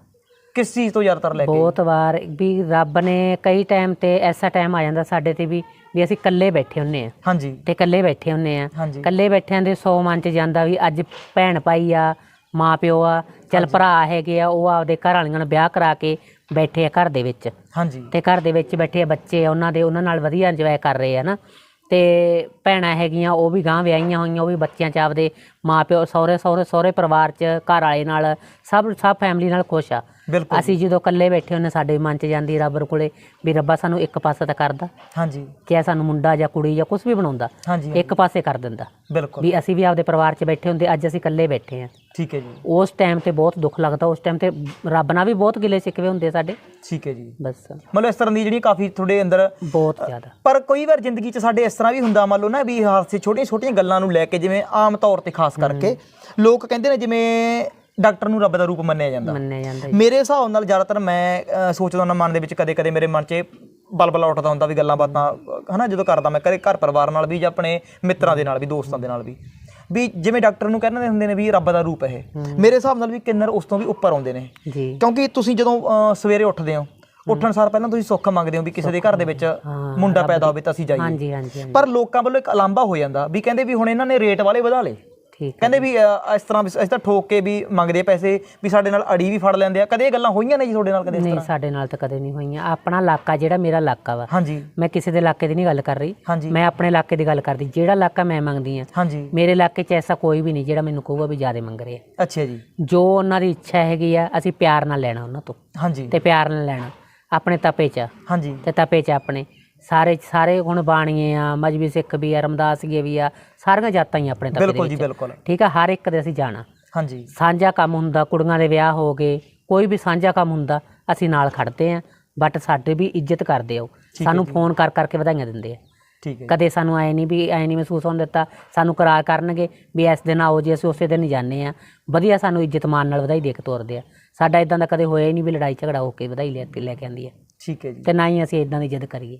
Speaker 2: ਕਿਸ ਚੀਜ਼ ਤੋਂ ਜ਼ਿਆਦਾਤਰ ਲੈ ਕੇ
Speaker 1: ਬਹੁਤ ਵਾਰ ਵੀ ਰੱਬ ਨੇ ਕਈ ਟਾਈਮ ਤੇ ਐਸਾ ਟਾਈਮ ਆ ਜਾਂਦਾ ਸਾਡੇ ਤੇ ਵੀ ਵੀ ਅਸੀਂ ਇਕੱਲੇ ਬੈਠੇ ਹੁੰਨੇ ਆ।
Speaker 2: ਹਾਂਜੀ।
Speaker 1: ਤੇ ਇਕੱਲੇ ਬੈਠੇ ਹੁੰਨੇ ਆ। ਇਕੱਲੇ ਬੈਠਿਆਂ ਦੇ 100 ਮਨ ਚ ਜਾਂਦਾ ਵੀ ਅੱਜ ਭੈਣ ਭਾਈ ਆ ਮਾਂ ਪਿਓ ਆ ਚੱਲ ਭਰਾ ਹੈਗੇ ਆ ਉਹ ਆਪਦੇ ਘਰ ਵਾਲੀਆਂ ਨਾਲ ਵਿਆਹ ਕਰਾ ਕੇ ਬੈਠੇ ਆ ਘਰ ਦੇ ਵਿੱਚ।
Speaker 2: ਹਾਂਜੀ।
Speaker 1: ਤੇ ਘਰ ਦੇ ਵਿੱਚ ਬੈਠੇ ਆ ਬੱਚੇ ਆ, ਉਹਨਾਂ ਦੇ ਉਹਨਾਂ ਨਾਲ ਵਧੀਆ ਇੰਜੋਏ ਕਰ ਰਹੇ ਆ ਨਾ। ਤੇ ਭੈਣਾਂ ਹੈਗੀਆਂ ਉਹ ਵੀ ਗਾਂ ਵਿਆਹੀਆਂ ਹੋਈਆਂ ਉਹ ਵੀ ਬੱਚਿਆਂ ਚ ਆਪਦੇ ਮਾਪਿਓ ਸਹੁਰੇ ਸਹੁਰੇ ਸਹੁਰੇ ਪਰਿਵਾਰ ਚ ਘਰ ਵਾਲੇ ਨਾਲ ਸਭ ਸਭ ਫੈਮਿਲੀ ਨਾਲ ਖੁਸ਼ ਆ।
Speaker 2: ਬਿਲਕੁਲ।
Speaker 1: ਅਸੀਂ ਜਦੋਂ ਇਕੱਲੇ ਬੈਠੇ ਹੁੰਨੇ ਸਾਡੇ ਮਨ ਚ ਜਾਂਦੀ ਰੱਬ ਕੋਲੇ ਵੀ ਰੱਬਾ ਸਾਨੂੰ ਇੱਕ ਪਾਸੇ ਤਾਂ ਕਰਦਾ।
Speaker 2: ਹਾਂਜੀ।
Speaker 1: ਕਿ ਸਾਨੂੰ ਮੁੰਡਾ ਜਾਂ ਕੁੜੀ ਜਾਂ ਕੁਝ ਵੀ ਬਣਾਉਂਦਾ
Speaker 2: ਹਾਂਜੀ
Speaker 1: ਇੱਕ ਪਾਸੇ ਕਰ ਦਿੰਦਾ।
Speaker 2: ਬਿਲਕੁਲ।
Speaker 1: ਵੀ ਅਸੀਂ ਵੀ ਆਪਦੇ ਪਰਿਵਾਰ 'ਚ ਬੈਠੇ ਹੁੰਦੇ ਅੱਜ ਅਸੀਂ ਇਕੱਲੇ ਬੈਠੇ ਆ।
Speaker 2: ਠੀਕ ਹੈ ਜੀ।
Speaker 1: ਉਸ ਟਾਈਮ ਤੇ ਬਹੁਤ ਦੁੱਖ ਲੱਗਦਾ ਉਸ ਟਾਈਮ ਤੇ ਰੱਬ ਨਾਲ ਵੀ ਬਹੁਤ ਗਿਲੇ ਸਿੱਕਵੇ ਹੁੰਦੇ ਸਾਡੇ।
Speaker 2: ਠੀਕ ਹੈ ਜੀ।
Speaker 1: ਬਸ।
Speaker 2: ਮਤਲਬ ਇਸ ਤਰ੍ਹਾਂ ਦੀ ਜਿਹੜੀ ਕਾਫੀ ਤੁਹਾਡੇ ਅੰਦਰ
Speaker 1: ਬਹੁਤ ਜ਼ਿਆਦਾ।
Speaker 2: ਪਰ ਕਈ ਵਾਰ ਜ਼ਿੰਦਗੀ 'ਚ ਸਾਡੇ ਇਸ ਤਰ੍ਹਾਂ ਵੀ ਹੁੰਦਾ ਮੰਨ ਲਓ ਨਾ ਵੀ ਹਾਸੇ ਛੋਟੀਆਂ ਛੋਟੀਆਂ ਗੱਲਾਂ ਨੂੰ ਲੈ ਕੇ ਜਿਵੇਂ ਆਮ ਤੌਰ ਤੇ ਖਾਸ ਕਰਕੇ। ਲੋਕ ਕਹਿੰਦੇ ਨੇ ਜਿਵੇਂ ਡਾਕਟਰ ਨੂੰ ਰੱਬ ਦਾ ਰੂਪ ਮੰਨਿਆ ਜਾਂਦਾ।
Speaker 1: ਮੰਨਿਆ ਜਾਂਦਾ ਜੀ।
Speaker 2: ਮੇਰੇ ਹਿਸਾਬ ਨਾਲ ਜ਼ਿਆਦਾਤਰ ਮੈਂ ਸੋਚਦਾ ਹੁੰਦਾ ਮਨ ਦੇ ਵਿੱਚ ਕਦੇ-ਕਦੇ ਮੇਰੇ ਮਨ 'ਚ ਬਲਬਲਾ ਉੱਠਦਾ ਹੁੰਦਾ ਵੀ ਗੱਲਾਂ ਬਾਤਾਂ ਅਹ, ਹਨਾ ਜਦੋਂ ਕਰਦਾ ਮੈਂ ਕਦੇ ਘਰ ਪਰਿਵਾਰ ਨਾਲ ਵੀ ਜਾਂ ਆਪਣੇ ਮਿੱਤਰਾਂ ਦੇ ਨਾਲ ਵੀ ਦੋਸਤਾਂ ਦੇ ਨਾਲ ਵੀ। ਵੀ ਜਿਵੇਂ ਡਾਕਟਰ ਨੂੰ ਕਹਿੰਦੇ ਹੁੰਦੇ ਨੇ ਵੀ ਰੱਬ ਦਾ ਰੂਪ ਹੈ। ਇਹ ਮੇਰੇ ਹਿਸਾਬ ਨਾਲ ਵੀ ਕਿੰਨਰ ਉਸ ਤੋਂ ਵੀ ਉੱਪਰ ਆਉਂਦੇ ਨੇ।
Speaker 1: ਜੀ।
Speaker 2: ਕਿਉਂਕਿ ਤੁਸੀਂ ਜਦੋਂ ਅਹ, ਸਵੇਰੇ ਉੱਠਦੇ ਹੋ ਉੱਠਣ ਸਾਰ ਪਹਿਲਾਂ ਤੁਸੀਂ ਸੁੱਖ ਮੰਗਦੇ ਹੋ ਵੀ ਕਿਸੇ ਦੇ ਘਰ ਦੇ ਵਿੱਚ ਮੁੰਡਾ ਪੈਦਾ ਹੋਵੇ ਤਾਂ ਅਸੀਂ ਜਾਈਏ।
Speaker 1: ਹਾਂਜੀ ਹਾਂਜੀ ਹਾਂਜੀ।
Speaker 2: ਪਰ ਲੋਕਾਂ ਵੱਲੋਂ ਇੱਕ ਅਲਾਂਭਾ ਹੋ ਜਾਂਦਾ ਵੀ ਕਹਿੰਦੇ ਵੀ ਹੁਣ ਇਹਨਾਂ ਨੇ ਰੇਟ ਵਾਲੇ ਵਧਾ ਲਏ। ਕਹਿੰਦੇ ਵੀ ਇਸ ਤਰ੍ਹਾਂ ਅਸੀਂ ਤਾਂ ਠੋਕ ਕੇ ਵੀ ਮੰਗਦੇ ਪੈਸੇ ਵੀ ਸਾਡੇ ਨਾਲ ਅੜੀ ਵੀ ਫੜ ਲੈਂਦੇ ਆ। ਕਦੇ ਇਹ ਗੱਲਾਂ ਹੋਈਆਂ ਨੇ ਜੀ ਤੁਹਾਡੇ ਨਾਲ ਕਦੇ ਇਸ
Speaker 1: ਨਹੀਂ ਸਾਡੇ ਨਾਲ ਤਾਂ ਕਦੇ ਨਹੀਂ ਹੋਈਆਂ। ਆਪਣਾ ਇਲਾਕਾ ਜਿਹੜਾ ਮੇਰਾ ਇਲਾਕਾ ਵਾ
Speaker 2: ਹਾਂਜੀ।
Speaker 1: ਮੈਂ ਕਿਸੇ ਦੇ ਇਲਾਕੇ ਦੀ ਨਹੀਂ ਗੱਲ ਕਰ ਰਹੀ।
Speaker 2: ਹਾਂਜੀ।
Speaker 1: ਮੈਂ ਆਪਣੇ ਇਲਾਕੇ ਦੀ ਗੱਲ ਕਰਦੀ। ਜਿਹੜਾ ਇਲਾਕਾ ਮੈਂ ਮੰਗਦੀ ਆ
Speaker 2: ਹਾਂਜੀ।
Speaker 1: ਮੇਰੇ ਇਲਾਕੇ 'ਚ ਐਸਾ ਕੋਈ ਵੀ ਨਹੀਂ ਜਿਹੜਾ ਮੈਨੂੰ ਕਹੂਗਾ ਵੀ ਜ਼ਿਆਦਾ ਮੰਗ ਰਿਹਾ।
Speaker 2: ਅੱਛਾ ਜੀ।
Speaker 1: ਜੋ ਉਹਨਾਂ ਦੀ ਇੱਛਾ ਹੈਗੀ ਆ ਅਸੀਂ ਪਿਆਰ ਨਾਲ ਲੈਣਾ ਉਹਨਾਂ ਤੋਂ।
Speaker 2: ਹਾਂਜੀ।
Speaker 1: ਤੇ ਪਿਆਰ ਨਾਲ ਲੈਣਾ ਆਪਣੇ ਤਪੇ 'ਚ।
Speaker 2: ਹਾਂਜੀ।
Speaker 1: ਤੇ ਤਪੇ 'ਚ ਆਪਣੇ। ਸਾਰੇ ਸਾਰੇ ਹੁਣ ਬਾਣੀਏ ਆ ਮਜਬੀ ਸਿੱਖ ਵੀ ਆ ਰਮਦਾਸੀਏ ਵੀ ਆ ਸਾਰੀਆਂ ਜਾਤਾਂ ਹੀ ਆਪਣੇ ਦੇ
Speaker 2: ਬਿਲਕੁਲ ਜੀ ਬਿਲਕੁਲ।
Speaker 1: ਠੀਕ ਆ ਹਰ ਇੱਕ ਦੇ ਅਸੀਂ ਜਾਣਾ।
Speaker 2: ਹਾਂਜੀ।
Speaker 1: ਸਾਂਝਾ ਕੰਮ ਹੁੰਦਾ ਕੁੜੀਆਂ ਦੇ ਵਿਆਹ ਹੋ ਗਏ ਕੋਈ ਵੀ ਸਾਂਝਾ ਕੰਮ ਹੁੰਦਾ ਅਸੀਂ ਨਾਲ ਖੜਦੇ ਆ ਬਟ ਸਾਡੇ ਵੀ ਇੱਜ਼ਤ ਕਰਦੇ ਆ ਉਹ। ਸਾਨੂੰ ਫੋਨ ਕਰ ਕਰਕੇ ਵਧਾਈਆਂ ਦਿੰਦੇ ਆ।
Speaker 2: ਠੀਕ ਹੈ।
Speaker 1: ਕਦੇ ਸਾਨੂੰ ਐ ਨਹੀਂ ਵੀ ਐ ਨਹੀਂ ਮਹਿਸੂਸ ਹੋਣ ਦਿੱਤਾ ਸਾਨੂੰ ਕਰਾਰ ਕਰਨਗੇ ਵੀ ਇਸ ਦਿਨ ਆਓ ਜੀ ਅਸੀਂ ਉਸੇ ਦਿਨ ਹੀ ਜਾਂਦੇ ਆ। ਵਧੀਆ ਸਾਨੂੰ ਇੱਜ਼ਤ ਮਾਨ ਨਾਲ ਵਧਾਈ ਦੇ ਕੇ ਤੋਰਦੇ ਆ। ਸਾਡਾ ਇਦਾਂ ਦਾ ਕਦੇ ਹੋਇਆ ਹੀ ਨਹੀਂ ਵੀ ਲੜਾਈ ਝਗੜਾ ਹੋ ਕੇ ਵਧਾਈ ਲੈ ਕੇ ਲੈ ਕੇ ਆਂਦੀ ਆ।
Speaker 2: ਠੀਕ ਹੈ ਜੀ।
Speaker 1: ਤੇ ਨਾ ਹੀ ਅਸੀਂ ਇਦਾਂ ਦੀ ਜਿੱਦ ਕਰੀਏ।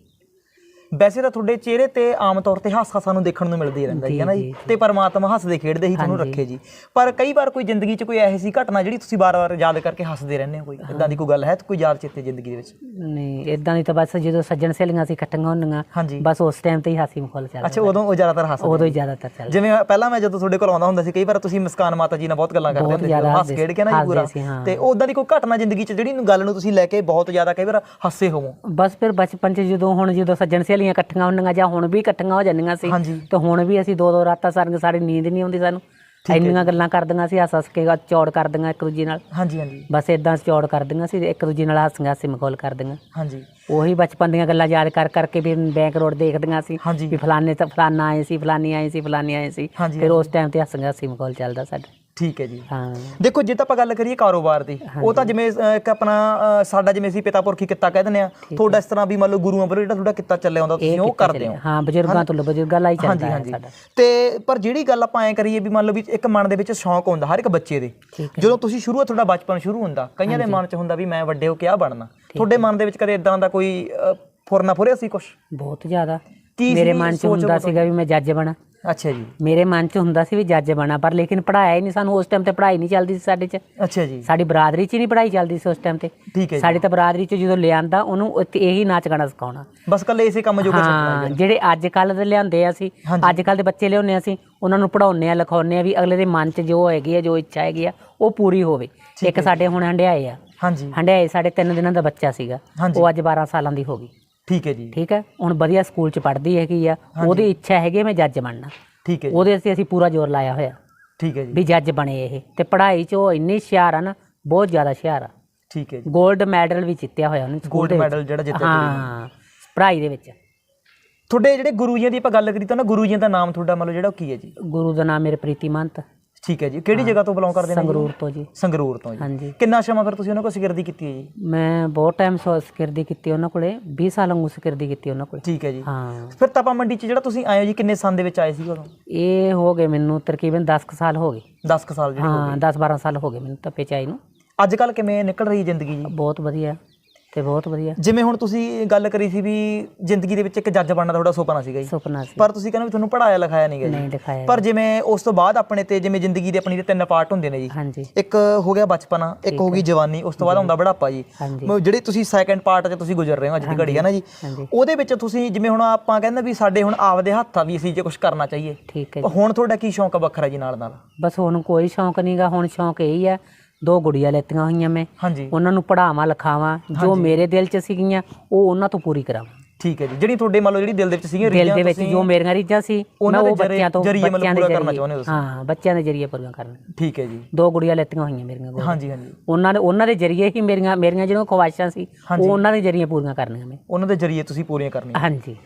Speaker 2: ਵੈਸੇ ਤਾਂ ਤੁਹਾਡੇ ਚਿਹਰੇ ਤੇ ਆਮ ਤੌਰ ਤੇ ਹਾਸਾ ਸਾਨੂੰ ਦੇਖਣ ਨੂੰ ਮਿਲਦਾ ਰਹਿੰਦਾ ਜੀ ਹੈ ਨਾ ਜੀ ਤੇ ਪਰਮਾਤਮਾ ਹੱਸਦੇ ਖੇਡਦੇ ਹੀ ਤੁਹਾਨੂੰ ਰੱਖੇ ਜੀ। ਪਰ ਕਈ ਵਾਰ ਕੋਈ ਜ਼ਿੰਦਗੀ 'ਚ ਕੋਈ ਜਿਹੀ ਘਟਨਾ ਜਿਹੜੀ ਤੁਸੀਂ ਵਾਰ-ਵਾਰ ਯਾਦ ਕਰਕੇ ਹੱਸਦੇ ਰਹਿੰਦੇ ਹੋ ਕੋਈ? ਇਦਾਂ ਦੀ ਕੋਈ ਗੱਲ ਹੈ? ਕੋਈ ਯਾਦ ਚਿੱਤੇ ਜ਼ਿੰਦਗੀ ਦੇ ਵਿੱਚ?
Speaker 1: ਨਹੀਂ ਇਦਾਂ ਦੀ ਤਾਂ ਬਸ ਜਦੋਂ ਸੱਜਣ ਸਹੇਲੀਆਂ ਅਸੀਂ ਇਕੱਠੀਆਂ ਹੁੰਦੀਆਂ ਬਸ ਉਸ ਟਾਈਮ ਤੇ ਹੀ ਹਾਸੀ ਮਖੌਲ ਚੱਲਦਾ
Speaker 2: ਅੱਛਾ ਉਦੋਂ ਉਹ ਜ਼ਿਆਦਾਤਰ ਹੱਸਦੇ
Speaker 1: ਉਦੋਂ ਹੀ ਜ਼ਿਆਦਾਤਰ ਚੱਲਦਾ।
Speaker 2: ਜਿਵੇਂ ਪਹਿਲਾਂ ਮੈਂ ਜਦੋਂ ਤੁਹਾਡੇ ਕੋਲ ਆਉਂਦਾ ਹੁੰਦਾ ਸੀ ਕਈ ਵਾਰ ਤੁਸੀਂ ਮੁਸਕਾਨ ਮਾਤਾ ਜੀ ਨਾਲ ਬਹੁਤ ਗੱਲਾਂ ਕਰਦੇ ਹੁੰਦੇ ਸੀ ਹੱਸ ਖੇਡ ਕੇ ਨਾ ਜੀ ਪੂਰਾ
Speaker 1: ਸੀ।
Speaker 2: ਤੇ ਉਦਾਂ ਦੀ ਕੋਈ ਘਟਨਾ ਜ਼ਿੰਦਗੀ 'ਚ ਜਿਹੜੀ ਨੂੰ ਗੱਲ ਨੂੰ ਤੁਸੀਂ ਲੈ ਕੇ ਬਹੁਤ ਜ਼ਿਆਦਾ ਕਈ ਵਾਰ ਹੱਸੇ ਹੋਵੋ?
Speaker 1: ਬਸ ਫਿਰ ਬਚਪਨ 'ਚ ਜਦੋਂ ਹੁਣ ਜਦੋਂ ਸੱਜਣ ਸਹੇਲੀਆਂ ਇਕੱਠੀਆਂ ਹੁੰਦੀਆਂ ਜਾਂ ਹੁਣ ਵੀ ਇਕੱਠੀਆਂ ਹੋ ਜਾਂਦੀਆਂ ਸੀ
Speaker 2: ਹਾਂਜੀ।
Speaker 1: ਤੇ ਹੁਣ ਵੀ ਅਸੀਂ ਦੋ ਦੋ ਰਾਤਾਂ ਸਾਰੀਆਂ ਸਾਡੀ ਨੀਂਦ ਨਹੀਂ ਆਉਂਦੀ ਸਾਨੂੰ। ਇੰਨੀਆਂ ਗੱਲਾਂ ਕਰਦੀਆਂ ਸੀ ਹੱਸ ਹੱਸ ਕੇ ਚੌੜ ਕਰਦੀਆਂ ਇੱਕ ਦੂਜੀ ਨਾਲ।
Speaker 2: ਹਾਂਜੀ ਹਾਂਜੀ।
Speaker 1: ਬਸ ਇਦਾਂ ਚੌੜ ਕਰਦੀਆਂ ਸੀ ਇੱਕ ਦੂਜੀ ਨਾਲ ਹੱਸੀਆਂ ਹਾਸੀ ਮਖੌਲ ਕਰਦੀਆਂ।
Speaker 2: ਹਾਂਜੀ।
Speaker 1: ਉਹੀ ਬਚਪਨ ਦੀਆਂ ਗੱਲਾਂ ਯਾਦ ਕਰ ਕਰਕੇ ਵੀ ਬੈਂਕ ਰੋਡ ਦੇਖਦੀਆਂ ਸੀ
Speaker 2: ਹਾਂਜੀ।
Speaker 1: ਵੀ ਫਲਾਣੇ ਤਾਂ ਫਲਾਨਾ ਆਏ ਸੀ ਫਲਾਨੀ ਆਏ ਸੀ ਫਲਾਨੀ ਆਏ ਸੀ।
Speaker 2: ਹਾਂਜੀ,
Speaker 1: ਫਿਰ ਉਸ ਟਾਈਮ ਤੇ ਹੱਸੀਆਂ ਹਾਸੀ ਮਖੌਲ ਚੱਲਦਾ ਸਾਡਾ।
Speaker 2: ਠੀਕ ਹੈ ਜੀ।
Speaker 1: ਹਾਂ।
Speaker 2: ਦੇਖੋ ਜੇ ਤਾਂ ਆਪਾਂ ਗੱਲ ਕਰੀਏ ਕਾਰੋਬਾਰ ਦੀ ਉਹ ਤਾਂ ਜਿਵੇਂ ਇੱਕ ਆਪਣਾ ਸਾਡਾ ਜਿਵੇਂ ਅਸੀਂ ਪਿਤਾ ਪੁਰਖੀ ਕਿੱਤਾ ਕਹਿ ਦਿੰਦੇ ਆ ਤੁਹਾਡਾ ਇਸ ਤਰ੍ਹਾਂ ਵੀ ਮੰਨ ਲਓ ਗੁਰੂਆਂ ਵੱਲੋਂ ਜਿਹੜਾ ਤੁਹਾਡਾ ਕਿੱਤਾ ਚੱਲਿਆ ਹੁੰਦਾ ਤੁਸੀਂ ਉਹ ਕਰਦੇ ਹੋ।
Speaker 1: ਹਾਂ ਬਜ਼ੁਰਗਾਂ ਤੋਂ ਬਜ਼ੁਰਗਾਂ ਲਈ ਚੱਲਦਾ ਹੈ ਸਾਡਾ।
Speaker 2: ਤੇ ਪਰ ਜਿਹੜੀ ਗੱਲ ਆਪਾਂ ਐ ਕਰੀਏ ਵੀ ਮੰਨ ਲਓ ਵੀ ਇੱਕ ਮਨ ਦੇ ਵਿੱਚ ਸ਼ੌਂਕ ਹੁੰਦਾ ਹਰ ਇੱਕ ਬੱਚੇ ਦੇ। ਜਦੋਂ ਤੁਸੀਂ ਸ਼ੁਰੂ ਤੁਹਾਡਾ ਬਚਪਨ ਸ਼ੁਰੂ ਹੁੰਦਾ ਕਈਆਂ ਦੇ ਮਨ 'ਚ ਹੁੰਦਾ ਵੀ ਮੈਂ ਵੱਡੇ ਹੋ ਕੇ ਆ ਬਣਨਾ। ਤੁਹਾਡੇ ਮਨ ਦੇ ਵਿੱਚ ਕਦੇ ਇਦਾਂ ਦਾ ਕੋਈ ਫੁਰਨਾ ਫੁਰਿਆ ਸੀ ਕੁਝ
Speaker 1: ਬਹੁਤ ਜ਼ਿਆਦਾ। ਮੇਰੇ ਮਨ 'ਚ ਹੁੰਦਾ ਸੀਗਾ ਵੀ ਮੈਂ ਜੱਜ ਬਣਾ।
Speaker 2: ਅੱਛਾ ਜੀ।
Speaker 1: ਮੇਰੇ ਮਨ 'ਚ ਹੁੰਦਾ ਸੀ ਵੀ ਜੱਜ ਬਣਾ ਪਰ ਲੇਕਿਨ ਪੜਾਇਆ ਹੀ ਨਹੀਂ ਸਾਨੂੰ ਉਸ ਟਾਈਮ ਤੇ ਪੜ੍ਹਾਈ ਨਹੀਂ ਚੱਲਦੀ ਸੀ ਸਾਡੇ 'ਚ।
Speaker 2: ਅੱਛਾ ਜੀ।
Speaker 1: ਸਾਡੀ ਬਰਾਦਰੀ 'ਚ ਨਹੀਂ ਪੜ੍ਹਾਈ ਚੱਲਦੀ ਸੀ ਉਸ ਟਾਈਮ ਤੇ।
Speaker 2: ਠੀਕ ਹੈ ਜੀ।
Speaker 1: ਸਾਡੀ ਤਾਂ ਬਰਾਦਰੀ 'ਚ ਜਦੋਂ ਲਿਆਂਦਾ ਉਹਨੂੰ ਉੱਥੇ ਇਹੀ ਨਾਚ ਗਾਣਾ ਸਿਖਾਉਣਾ।
Speaker 2: ਬਸ ਕੱਲੇ ਇਸੇ ਕੰਮ ਜੋਗੇ
Speaker 1: ਹਾਂ ਜਿਹੜੇ ਅੱਜ ਕੱਲ ਦੇ ਲਿਆਂਦੇ ਆ ਅਸੀਂ
Speaker 2: ਹਾਂਜੀ।
Speaker 1: ਅੱਜ ਕੱਲ ਦੇ ਬੱਚੇ ਲਿਆਉਂਦੇ ਆ ਅਸੀਂ ਉਹਨਾਂ ਨੂੰ ਪੜਾਉਂਦੇ ਆ ਲਿਖਾਉਂਦੇ ਆ ਵੀ ਅਗਲੇ ਦੇ ਮਨ 'ਚ ਜੋ ਹੈਗੀ ਆ ਜੋ ਇੱਛਾ ਹੈਗੀ ਆ ਉਹ ਪੂਰੀ ਹੋਵੇ। ਇੱਕ ਸਾਡੇ ਹੁਣ ਹੰਡਿਆਏ ਆ।
Speaker 2: ਹਾਂਜੀ।
Speaker 1: ਹੰਡਿਆਏ ਸਾਡੇ 3 ਦਿਨਾਂ ਦਾ ਬੱਚਾ ਸੀਗਾ।
Speaker 2: ਹਾਂਜੀ।
Speaker 1: ਉਹ ਅੱਜ 12 ਸਾਲਾਂ ਦੀ ਹੋ ਗਈ।
Speaker 2: ਠੀਕ ਹੈ ਜੀ।
Speaker 1: ਠੀਕ ਹੈ? ਹੁਣ ਵਧੀਆ ਸਕੂਲ 'ਚ ਪੜ੍ਹਦੀ ਹੈਗੀ ਆ ਉਹਦੀ ਇੱਛਾ ਹੈਗੀ ਮੈਂ ਜੱਜ ਬਣਨਾ।
Speaker 2: ਠੀਕ ਹੈ ਜੀ।
Speaker 1: ਉਹਦੇ ਅਸੀਂ ਅਸੀਂ ਪੂਰਾ ਜ਼ੋਰ ਲਾਇਆ ਹੋਇਆ।
Speaker 2: ਠੀਕ ਹੈ ਜੀ।
Speaker 1: ਵੀ ਜੱਜ ਬਣੇ ਇਹ। ਤੇ ਪੜ੍ਹਾਈ 'ਚ ਉਹ ਇੰਨੀ ਹੁਸ਼ਿਆਰ ਆ ਨਾ ਬਹੁਤ ਜ਼ਿਆਦਾ ਹੁਸ਼ਿਆਰ ਆ।
Speaker 2: ਠੀਕ ਹੈ ਜੀ।
Speaker 1: 골ਡ ਮੈਡਲ ਵੀ ਜਿੱਤਿਆ ਹੋਇਆ ਉਹਨੇ ਸਕੂਲ ਦੇ ਵਿੱਚ।
Speaker 2: ਮੈਡਲ ਜਿਹੜਾ ਜਿੱਤਿਆ
Speaker 1: ਹਾਂ ਪੜ੍ਹਾਈ ਦੇ ਵਿੱਚ।
Speaker 2: ਤੁਹਾਡੇ ਜਿਹੜੇ ਗੁਰੂ ਜੀ ਦੀ ਆਪਾਂ ਗੱਲ ਕਰੀ ਤਾਂ ਨਾ ਗੁਰੂ ਜੀ ਦਾ ਨਾਮ ਤੁਹਾਡਾ ਮੰਨ ਲਓ ਜਿਹੜਾ ਉਹ ਕੀ ਹੈ ਜੀ?
Speaker 1: ਗੁਰੂ ਦਾ ਨਾਮ ਮੇਰੇ ਪ੍ਰੀਤੀ ਮੰਤ
Speaker 2: ਠੀਕ ਹੈ ਜੀ। ਕਿਹੜੀ ਜਗ੍ਹਾ ਤੋਂ ਬਿਲੋਂਗ ਕਰਦੇ ਨੇ?
Speaker 1: ਸੰਗਰੂਰ ਤੋਂ ਜੀ।
Speaker 2: ਸੰਗਰੂਰ ਤੋਂ ਜੀ।
Speaker 1: ਹਾਂਜੀ।
Speaker 2: ਕਿੰਨਾ ਸਮਾਂ ਫਿਰ ਤੁਸੀਂ ਉਹਨਾਂ ਕੋਲ ਸਿਗਰਦੀ ਕੀਤੀ ਹੈ ਜੀ?
Speaker 1: ਮੈਂ ਬਹੁਤ ਟਾਈਮ ਸੋ ਸਿਕਿਰਦੀ ਕੀਤੀ ਉਹਨਾਂ ਕੋਲੇ। 20 ਸਾਲ ਵਾਂਗੂ ਸਿਕਿਰਦੀ ਕੀਤੀ ਉਹਨਾਂ ਕੋਲੇ।
Speaker 2: ਠੀਕ ਹੈ ਜੀ।
Speaker 1: ਹਾਂ।
Speaker 2: ਫਿਰ ਤਪਾ ਮੰਡੀ 'ਚ ਜਿਹੜਾ ਤੁਸੀਂ ਆਏ ਹੋ ਜੀ ਕਿੰਨੇ ਸਾਲ ਦੇ ਵਿੱਚ ਆਏ ਸੀ ਉਦੋਂ?
Speaker 1: ਇਹ ਹੋ ਗਏ ਮੈਨੂੰ ਤਕਰੀਬਨ 10 ਕੁ ਸਾਲ ਹੋ ਗਏ।
Speaker 2: 10 ਕੁ ਸਾਲ ਜਿਹੜੇ
Speaker 1: ਹਾਂ 10 12 ਸਾਲ ਹੋ ਗਏ ਮੈਨੂੰ ਤੱਪੇ ਚਾਈ ਨੂੰ।
Speaker 2: ਅੱਜ ਕੱਲ ਕਿਵੇਂ ਨਿਕਲ ਰਹੀ ਜ਼ਿੰਦਗੀ ਜੀ?
Speaker 1: ਬਹੁਤ ਵਧੀਆ। ਤੇ ਬਹੁਤ ਵਧੀਆ।
Speaker 2: ਜਿਵੇਂ ਹੁਣ ਤੁਸੀਂ ਗੱਲ ਕਰੀ ਸੀ ਵੀ ਜ਼ਿੰਦਗੀ ਦੇ ਵਿੱਚ ਇੱਕ ਜੱਜ ਬਣਨਾ ਤੁਹਾਡਾ ਸੁਪਨਾ ਸੀਗਾ ਜੀ।
Speaker 1: ਸੁਪਨਾ ਸੀ।
Speaker 2: ਪਰ ਤੁਸੀਂ ਕਹਿੰਦੇ ਵੀ ਤੁਹਾਨੂੰ ਪੜਾਇਆ ਲਿਖਾਇਆ ਨਹੀਂ ਗਿਆ ਜੀ।
Speaker 1: ਨਹੀਂ ਦਿਖਾਇਆ
Speaker 2: ਪਰ ਜਿਵੇਂ ਉਸ ਤੋਂ ਬਾਅਦ ਆਪਣੇ ਤੇ ਜਿਵੇਂ ਜ਼ਿੰਦਗੀ ਦੇ ਆਪਣੀ ਦੇ ਤਿੰਨ ਪਾਰਟ ਹੁੰਦੇ ਨੇ ਜੀ।
Speaker 1: ਹਾਂਜੀ।
Speaker 2: ਇੱਕ ਹੋ ਗਿਆ ਬਚਪਨਾ ਇੱਕ ਹੋ ਗਈ ਜਵਾਨੀ ਉਸ ਤੋਂ ਬਾਅਦ ਆਉਂਦਾ ਬੁਢਾਪਾ ਜੀ। ਜਿਹੜੇ ਤੁਸੀਂ ਸੈਕੰਡ ਪਾਰਟ 'ਚ ਤੁਸੀਂ ਗੁਜ਼ਰ ਰਹੇ ਹੋ ਅੱਜ ਦੀ ਘੜੀ ਹੈ ਨਾ ਜੀ। ਉਹਦੇ ਵਿੱਚ ਤੁਸੀਂ ਜਿਵੇਂ ਹੁਣ ਆਪਾਂ ਕਹਿੰਦੇ ਵੀ ਸਾਡੇ ਹੁਣ ਆਪਦੇ ਹੱਥਾਂ ਵੀ ਅਸੀਂ ਜੇ ਕੁਝ ਕਰਨਾ ਚਾਹੀਏ।
Speaker 1: ਠੀਕ ਹੈ
Speaker 2: ਹੁਣ ਤੁਹਾਡਾ ਕੀ ਸ਼ੌਂਕ ਆ ਵੱਖਰਾ ਜੀ ਨਾਲ ਨਾਲ
Speaker 1: ਬਸ ਹੁਣ ਕੋਈ ਸ਼ੌਂਕ ਨਹੀਂਗਾ ਹੁਣ ਸ਼ੌਂਕ ਇਹੀ ਆ ਦੋ ਗੁੜੀਆਂ ਲੈਤੀਆਂ ਹੋਈਆਂ ਮੈਂ।
Speaker 2: ਹਾਂਜੀ।
Speaker 1: ਉਹਨਾਂ ਨੂੰ ਪੜਾਵਾਂ ਲਿਖਾਵਾਂ ਜੋ ਮੇਰੇ ਦਿਲ 'ਚ ਸੀਗੀਆਂ ਉਹ ਉਹਨਾਂ ਤੋਂ ਪੂਰੀ ਕਰਾਵਾਂ।
Speaker 2: ਠੀਕ ਹੈ ਜੀ। ਜਿਹੜੀ ਤੁਹਾਡੇ ਮੰਨ ਲਓ ਜਿਹੜੀ ਦਿਲ ਦੇ ਵਿੱਚ ਸੀਗੀਆਂ
Speaker 1: ਦਿਲ
Speaker 2: ਰੀਝਾਂ
Speaker 1: ਦੇ ਵਿੱਚ ਜੋ ਮੇਰੀਆਂ ਰੀਝਾਂ ਸੀ
Speaker 2: ਉਹਨਾਂ
Speaker 1: ਉਹ
Speaker 2: ਦੇ
Speaker 1: ਬੱਚਿਆਂ ਤੋਂ
Speaker 2: ਜਰੀਏ ਮਤਲਬ ਪੂਰਾ ਕਰਨਾ ਚਾਹੁੰਦੇ ਹੋ ਤੁਸੀਂ।
Speaker 1: ਹਾਂ ਬੱਚਿਆਂ ਦੇ ਜਰੀਏ ਪੂਰੀਆਂ ਕਰਨੀਆਂ
Speaker 2: ਠੀਕ ਹੈ ਜੀ।
Speaker 1: ਦੋ ਗੁੜੀਆਂ ਲੈਤੀਆਂ ਹੋਈਆਂ ਮੇਰੀਆਂ ਕੋਲ
Speaker 2: ਹਾਂਜੀ ਹਾਂਜੀ।
Speaker 1: ਉਹਨਾਂ ਨੇ ਉਹਨਾਂ ਦੇ ਜਰੀਏ ਹੀ ਮੇਰੀਆਂ ਮੇਰੀਆਂ ਜਿਹੜੀਆਂ ਖਵਾਇਸ਼ਾਂ ਸੀ ਉਹ ਉਹਨਾਂ ਦੇ ਜਰੀਏ ਪੂਰੀਆਂ ਕਰਨੀਆਂ ਮੈਂ।
Speaker 2: ਉਹਨਾਂ ਦੇ ਜਰੀਏ ਤੁਸੀਂ ਪੂਰੀਆਂ ਕਰਨੀਆਂ।
Speaker 1: ਹਾਂਜੀ।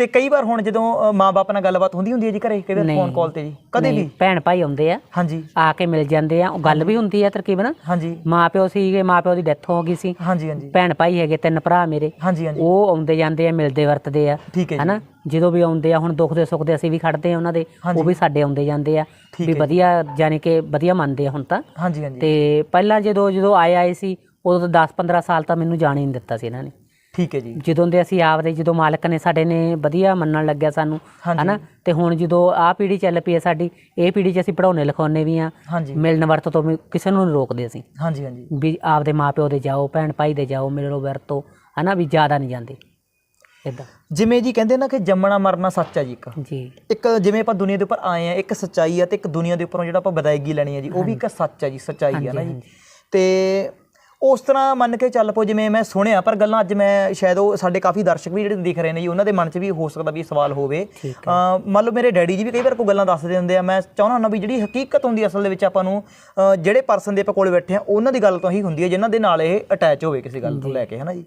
Speaker 2: ਤੇ ਕਈ ਵਾਰ ਹੁਣ ਜਦੋਂ ਅ, ਮਾਂ-ਬਾਪ ਨਾਲ ਗੱਲਬਾਤ ਹੁੰਦੀ ਹੁੰਦੀ ਹੈ ਜੀ ਘਰੇ ਵਾਰ ਫੋਨ ਕਾਲ ਤੇ ਜੀ। ਕਦੇ ਵੀ?
Speaker 1: ਭੈਣ ਭਾਈ ਆਉਂਦੇ ਆ।
Speaker 2: ਹਾਂਜੀ।
Speaker 1: ਆ ਕੇ ਮਿਲ ਜਾਂਦੇ ਆ। ਉਹ ਗੱਲ ਵੀ ਹੁੰਦੀ ਆ ਤਕਰੀਬਨ।
Speaker 2: ਹਾਂਜੀ।
Speaker 1: ਮਾਪਿਓ ਸੀਗੇ ਮਾਪਿਓ ਦੀ ਡੈਥ ਹੋ ਗਈ ਸੀ।
Speaker 2: ਹਾਂਜੀ ਹਾਂਜੀ।
Speaker 1: ਭੈਣ ਭਾਈ ਹੈਗੇ ਤਿੰਨ ਭਰਾ ਮੇਰੇ।
Speaker 2: ਹਾਂਜੀ ਹਾਂਜੀ।
Speaker 1: ਉਹ ਆਉਂਦੇ ਜਾਂਦੇ ਆ ਮਿਲਦੇ ਵਰਤਦੇ ਆ। ਹਨਾ? ਜਦੋਂ ਵੀ ਆਉਂਦੇ ਆ ਹੁਣ ਦੁੱਖ ਦੇ ਸੁੱਖ ਦੇ ਅਸੀਂ ਵੀ ਖੜਦੇ ਆ ਉਹਨਾਂ ਦੇ। ਉਹ ਵੀ ਸਾਡੇ ਆਉਂਦੇ ਜਾਂਦੇ ਆ। ਵੀ ਵਧੀਆ ਯਾਨੀ ਕਿ ਵਧੀਆ ਮੰਨਦੇ ਆ ਹੁਣ ਤਾਂ।
Speaker 2: ਹਾਂਜੀ ਹਾਂਜੀ।
Speaker 1: ਤੇ ਪਹਿਲਾਂ ਜਦੋਂ ਜਦੋਂ ਆਏ ਆਏ ਸੀ ਉਦੋਂ ਤਾਂ 10 15 ਸਾਲ ਤਾਂ ਮੈਨੂੰ ਜਾਣ ਹੀ ਨਹੀਂ ਦਿੱਤਾ ਸੀ ਇਹਨਾਂ ਨੇ।
Speaker 2: ਠੀਕ ਹੈ ਜੀ।
Speaker 1: ਜਦੋਂ ਦੇ ਅਸੀਂ ਆਪਦੇ ਜਦੋਂ ਮਾਲਕ ਨੇ ਸਾਡੇ ਨੇ ਵਧੀਆ ਮੰਨਣ ਲੱਗਿਆ ਸਾਨੂੰ ਹਨਾ? ਤੇ ਹੁਣ ਜਦੋਂ ਆਹ ਪੀੜ੍ਹੀ ਚੱਲ ਪਈ ਹੈ ਸਾਡੀ ਇਹ ਪੀੜ੍ਹੀ 'ਚ ਅਸੀਂ ਪੜਾਉਣੇ ਲਿਖਾਉਣੇ ਵੀ ਆ ਮਿਲਣ ਵਰਤ ਤੋਂ ਵੀ ਕਿਸੇ ਨੂੰ ਨਹੀਂ ਰੋਕਦੇ ਅਸੀਂ।
Speaker 2: ਹਾਂਜੀ ਹਾਂਜੀ।
Speaker 1: ਵੀ ਆਪਦੇ ਮਾਪਿਓ ਦੇ ਜਾਓ ਭੈਣ ਭਾਈ ਦੇ ਜਾਓ ਮਿਲੋ ਵਰਤੋ ਹਨਾ? ਵੀ ਜ਼ਿਆਦਾ ਨਹੀਂ ਜਾਂਦੇ। ਇਦਾਂ
Speaker 2: ਜਿਵੇਂ ਜੀ ਕਹਿੰਦੇ ਨਾ ਕਿ ਜੰਮਣਾ ਮਰਨਾ ਸੱਚ ਹੈ ਜੀ ਇੱਕ।
Speaker 1: ਜੀ।
Speaker 2: ਇੱਕ ਜਿਵੇਂ ਆਪਾਂ ਦੁਨੀਆ ਦੇ ਉੱਪਰ ਆਏ ਆ ਇੱਕ ਸੱਚਾਈ ਆ ਤੇ ਇੱਕ ਦੁਨੀਆ ਦੇ ਉੱਪਰੋਂ ਜਿਹੜਾ ਆਪਾਂ ਵਿਦਾਇਗੀ ਲੈਣੀ ਹੈ ਜੀ ਉਹ ਵੀ ਇੱਕ ਸੱਚ ਹੈ ਜੀ ਸੱਚਾਈ ਹੈ ਨਾ ਜੀ। ਤੇ ਉਸ ਤਰ੍ਹਾਂ ਮੰਨ ਕੇ ਚੱਲ ਪੋ ਜਿਵੇਂ ਮੈਂ ਸੁਣਿਆ ਪਰ ਗੱਲਾਂ ਅੱਜ ਮੈਂ ਸ਼ਾਇਦ ਉਹ ਸਾਡੇ ਕਾਫੀ ਦਰਸ਼ਕ ਵੀ ਜਿਹੜੇ ਦਿਖ ਰਹੇ ਨੇ ਜੀ ਉਹਨਾਂ ਦੇ ਮਨ 'ਚ ਵੀ ਹੋ ਸਕਦਾ ਵੀ ਸਵਾਲ ਹੋਵੇ। ਮੰਨ ਲਓ ਮੇਰੇ ਡੈਡੀ ਜੀ ਵੀ ਕਈ ਵਾਰ ਕੋਈ ਗੱਲਾਂ ਦੱਸਦੇ ਹੁੰਦੇ ਆ ਮੈਂ ਚਾਹੁੰਦਾ ਹੁੰਦਾ ਵੀ ਜਿਹੜੀ ਹਕੀਕਤ ਹੁੰਦੀ ਅਸਲ ਦੇ ਵਿੱਚ ਆਪਾਂ ਨੂੰ ਜਿਹੜੇ ਪਰਸਨ ਦੇ ਆਪਾਂ ਕੋਲ ਬੈਠੇ ਆ ਉਹਨਾਂ ਦੀ ਗੱਲ ਤੋਂ ਹੀ ਹੁੰਦੀ ਹੈ ਜਿਨ੍ਹਾਂ ਦੇ ਨਾਲ ਇਹ ਅਟੈਚ ਹੋਵੇ ਕਿਸੇ ਗੱਲ ਤੋਂ ਲੈ ਕੇ ਹਨਾ ਜੀ?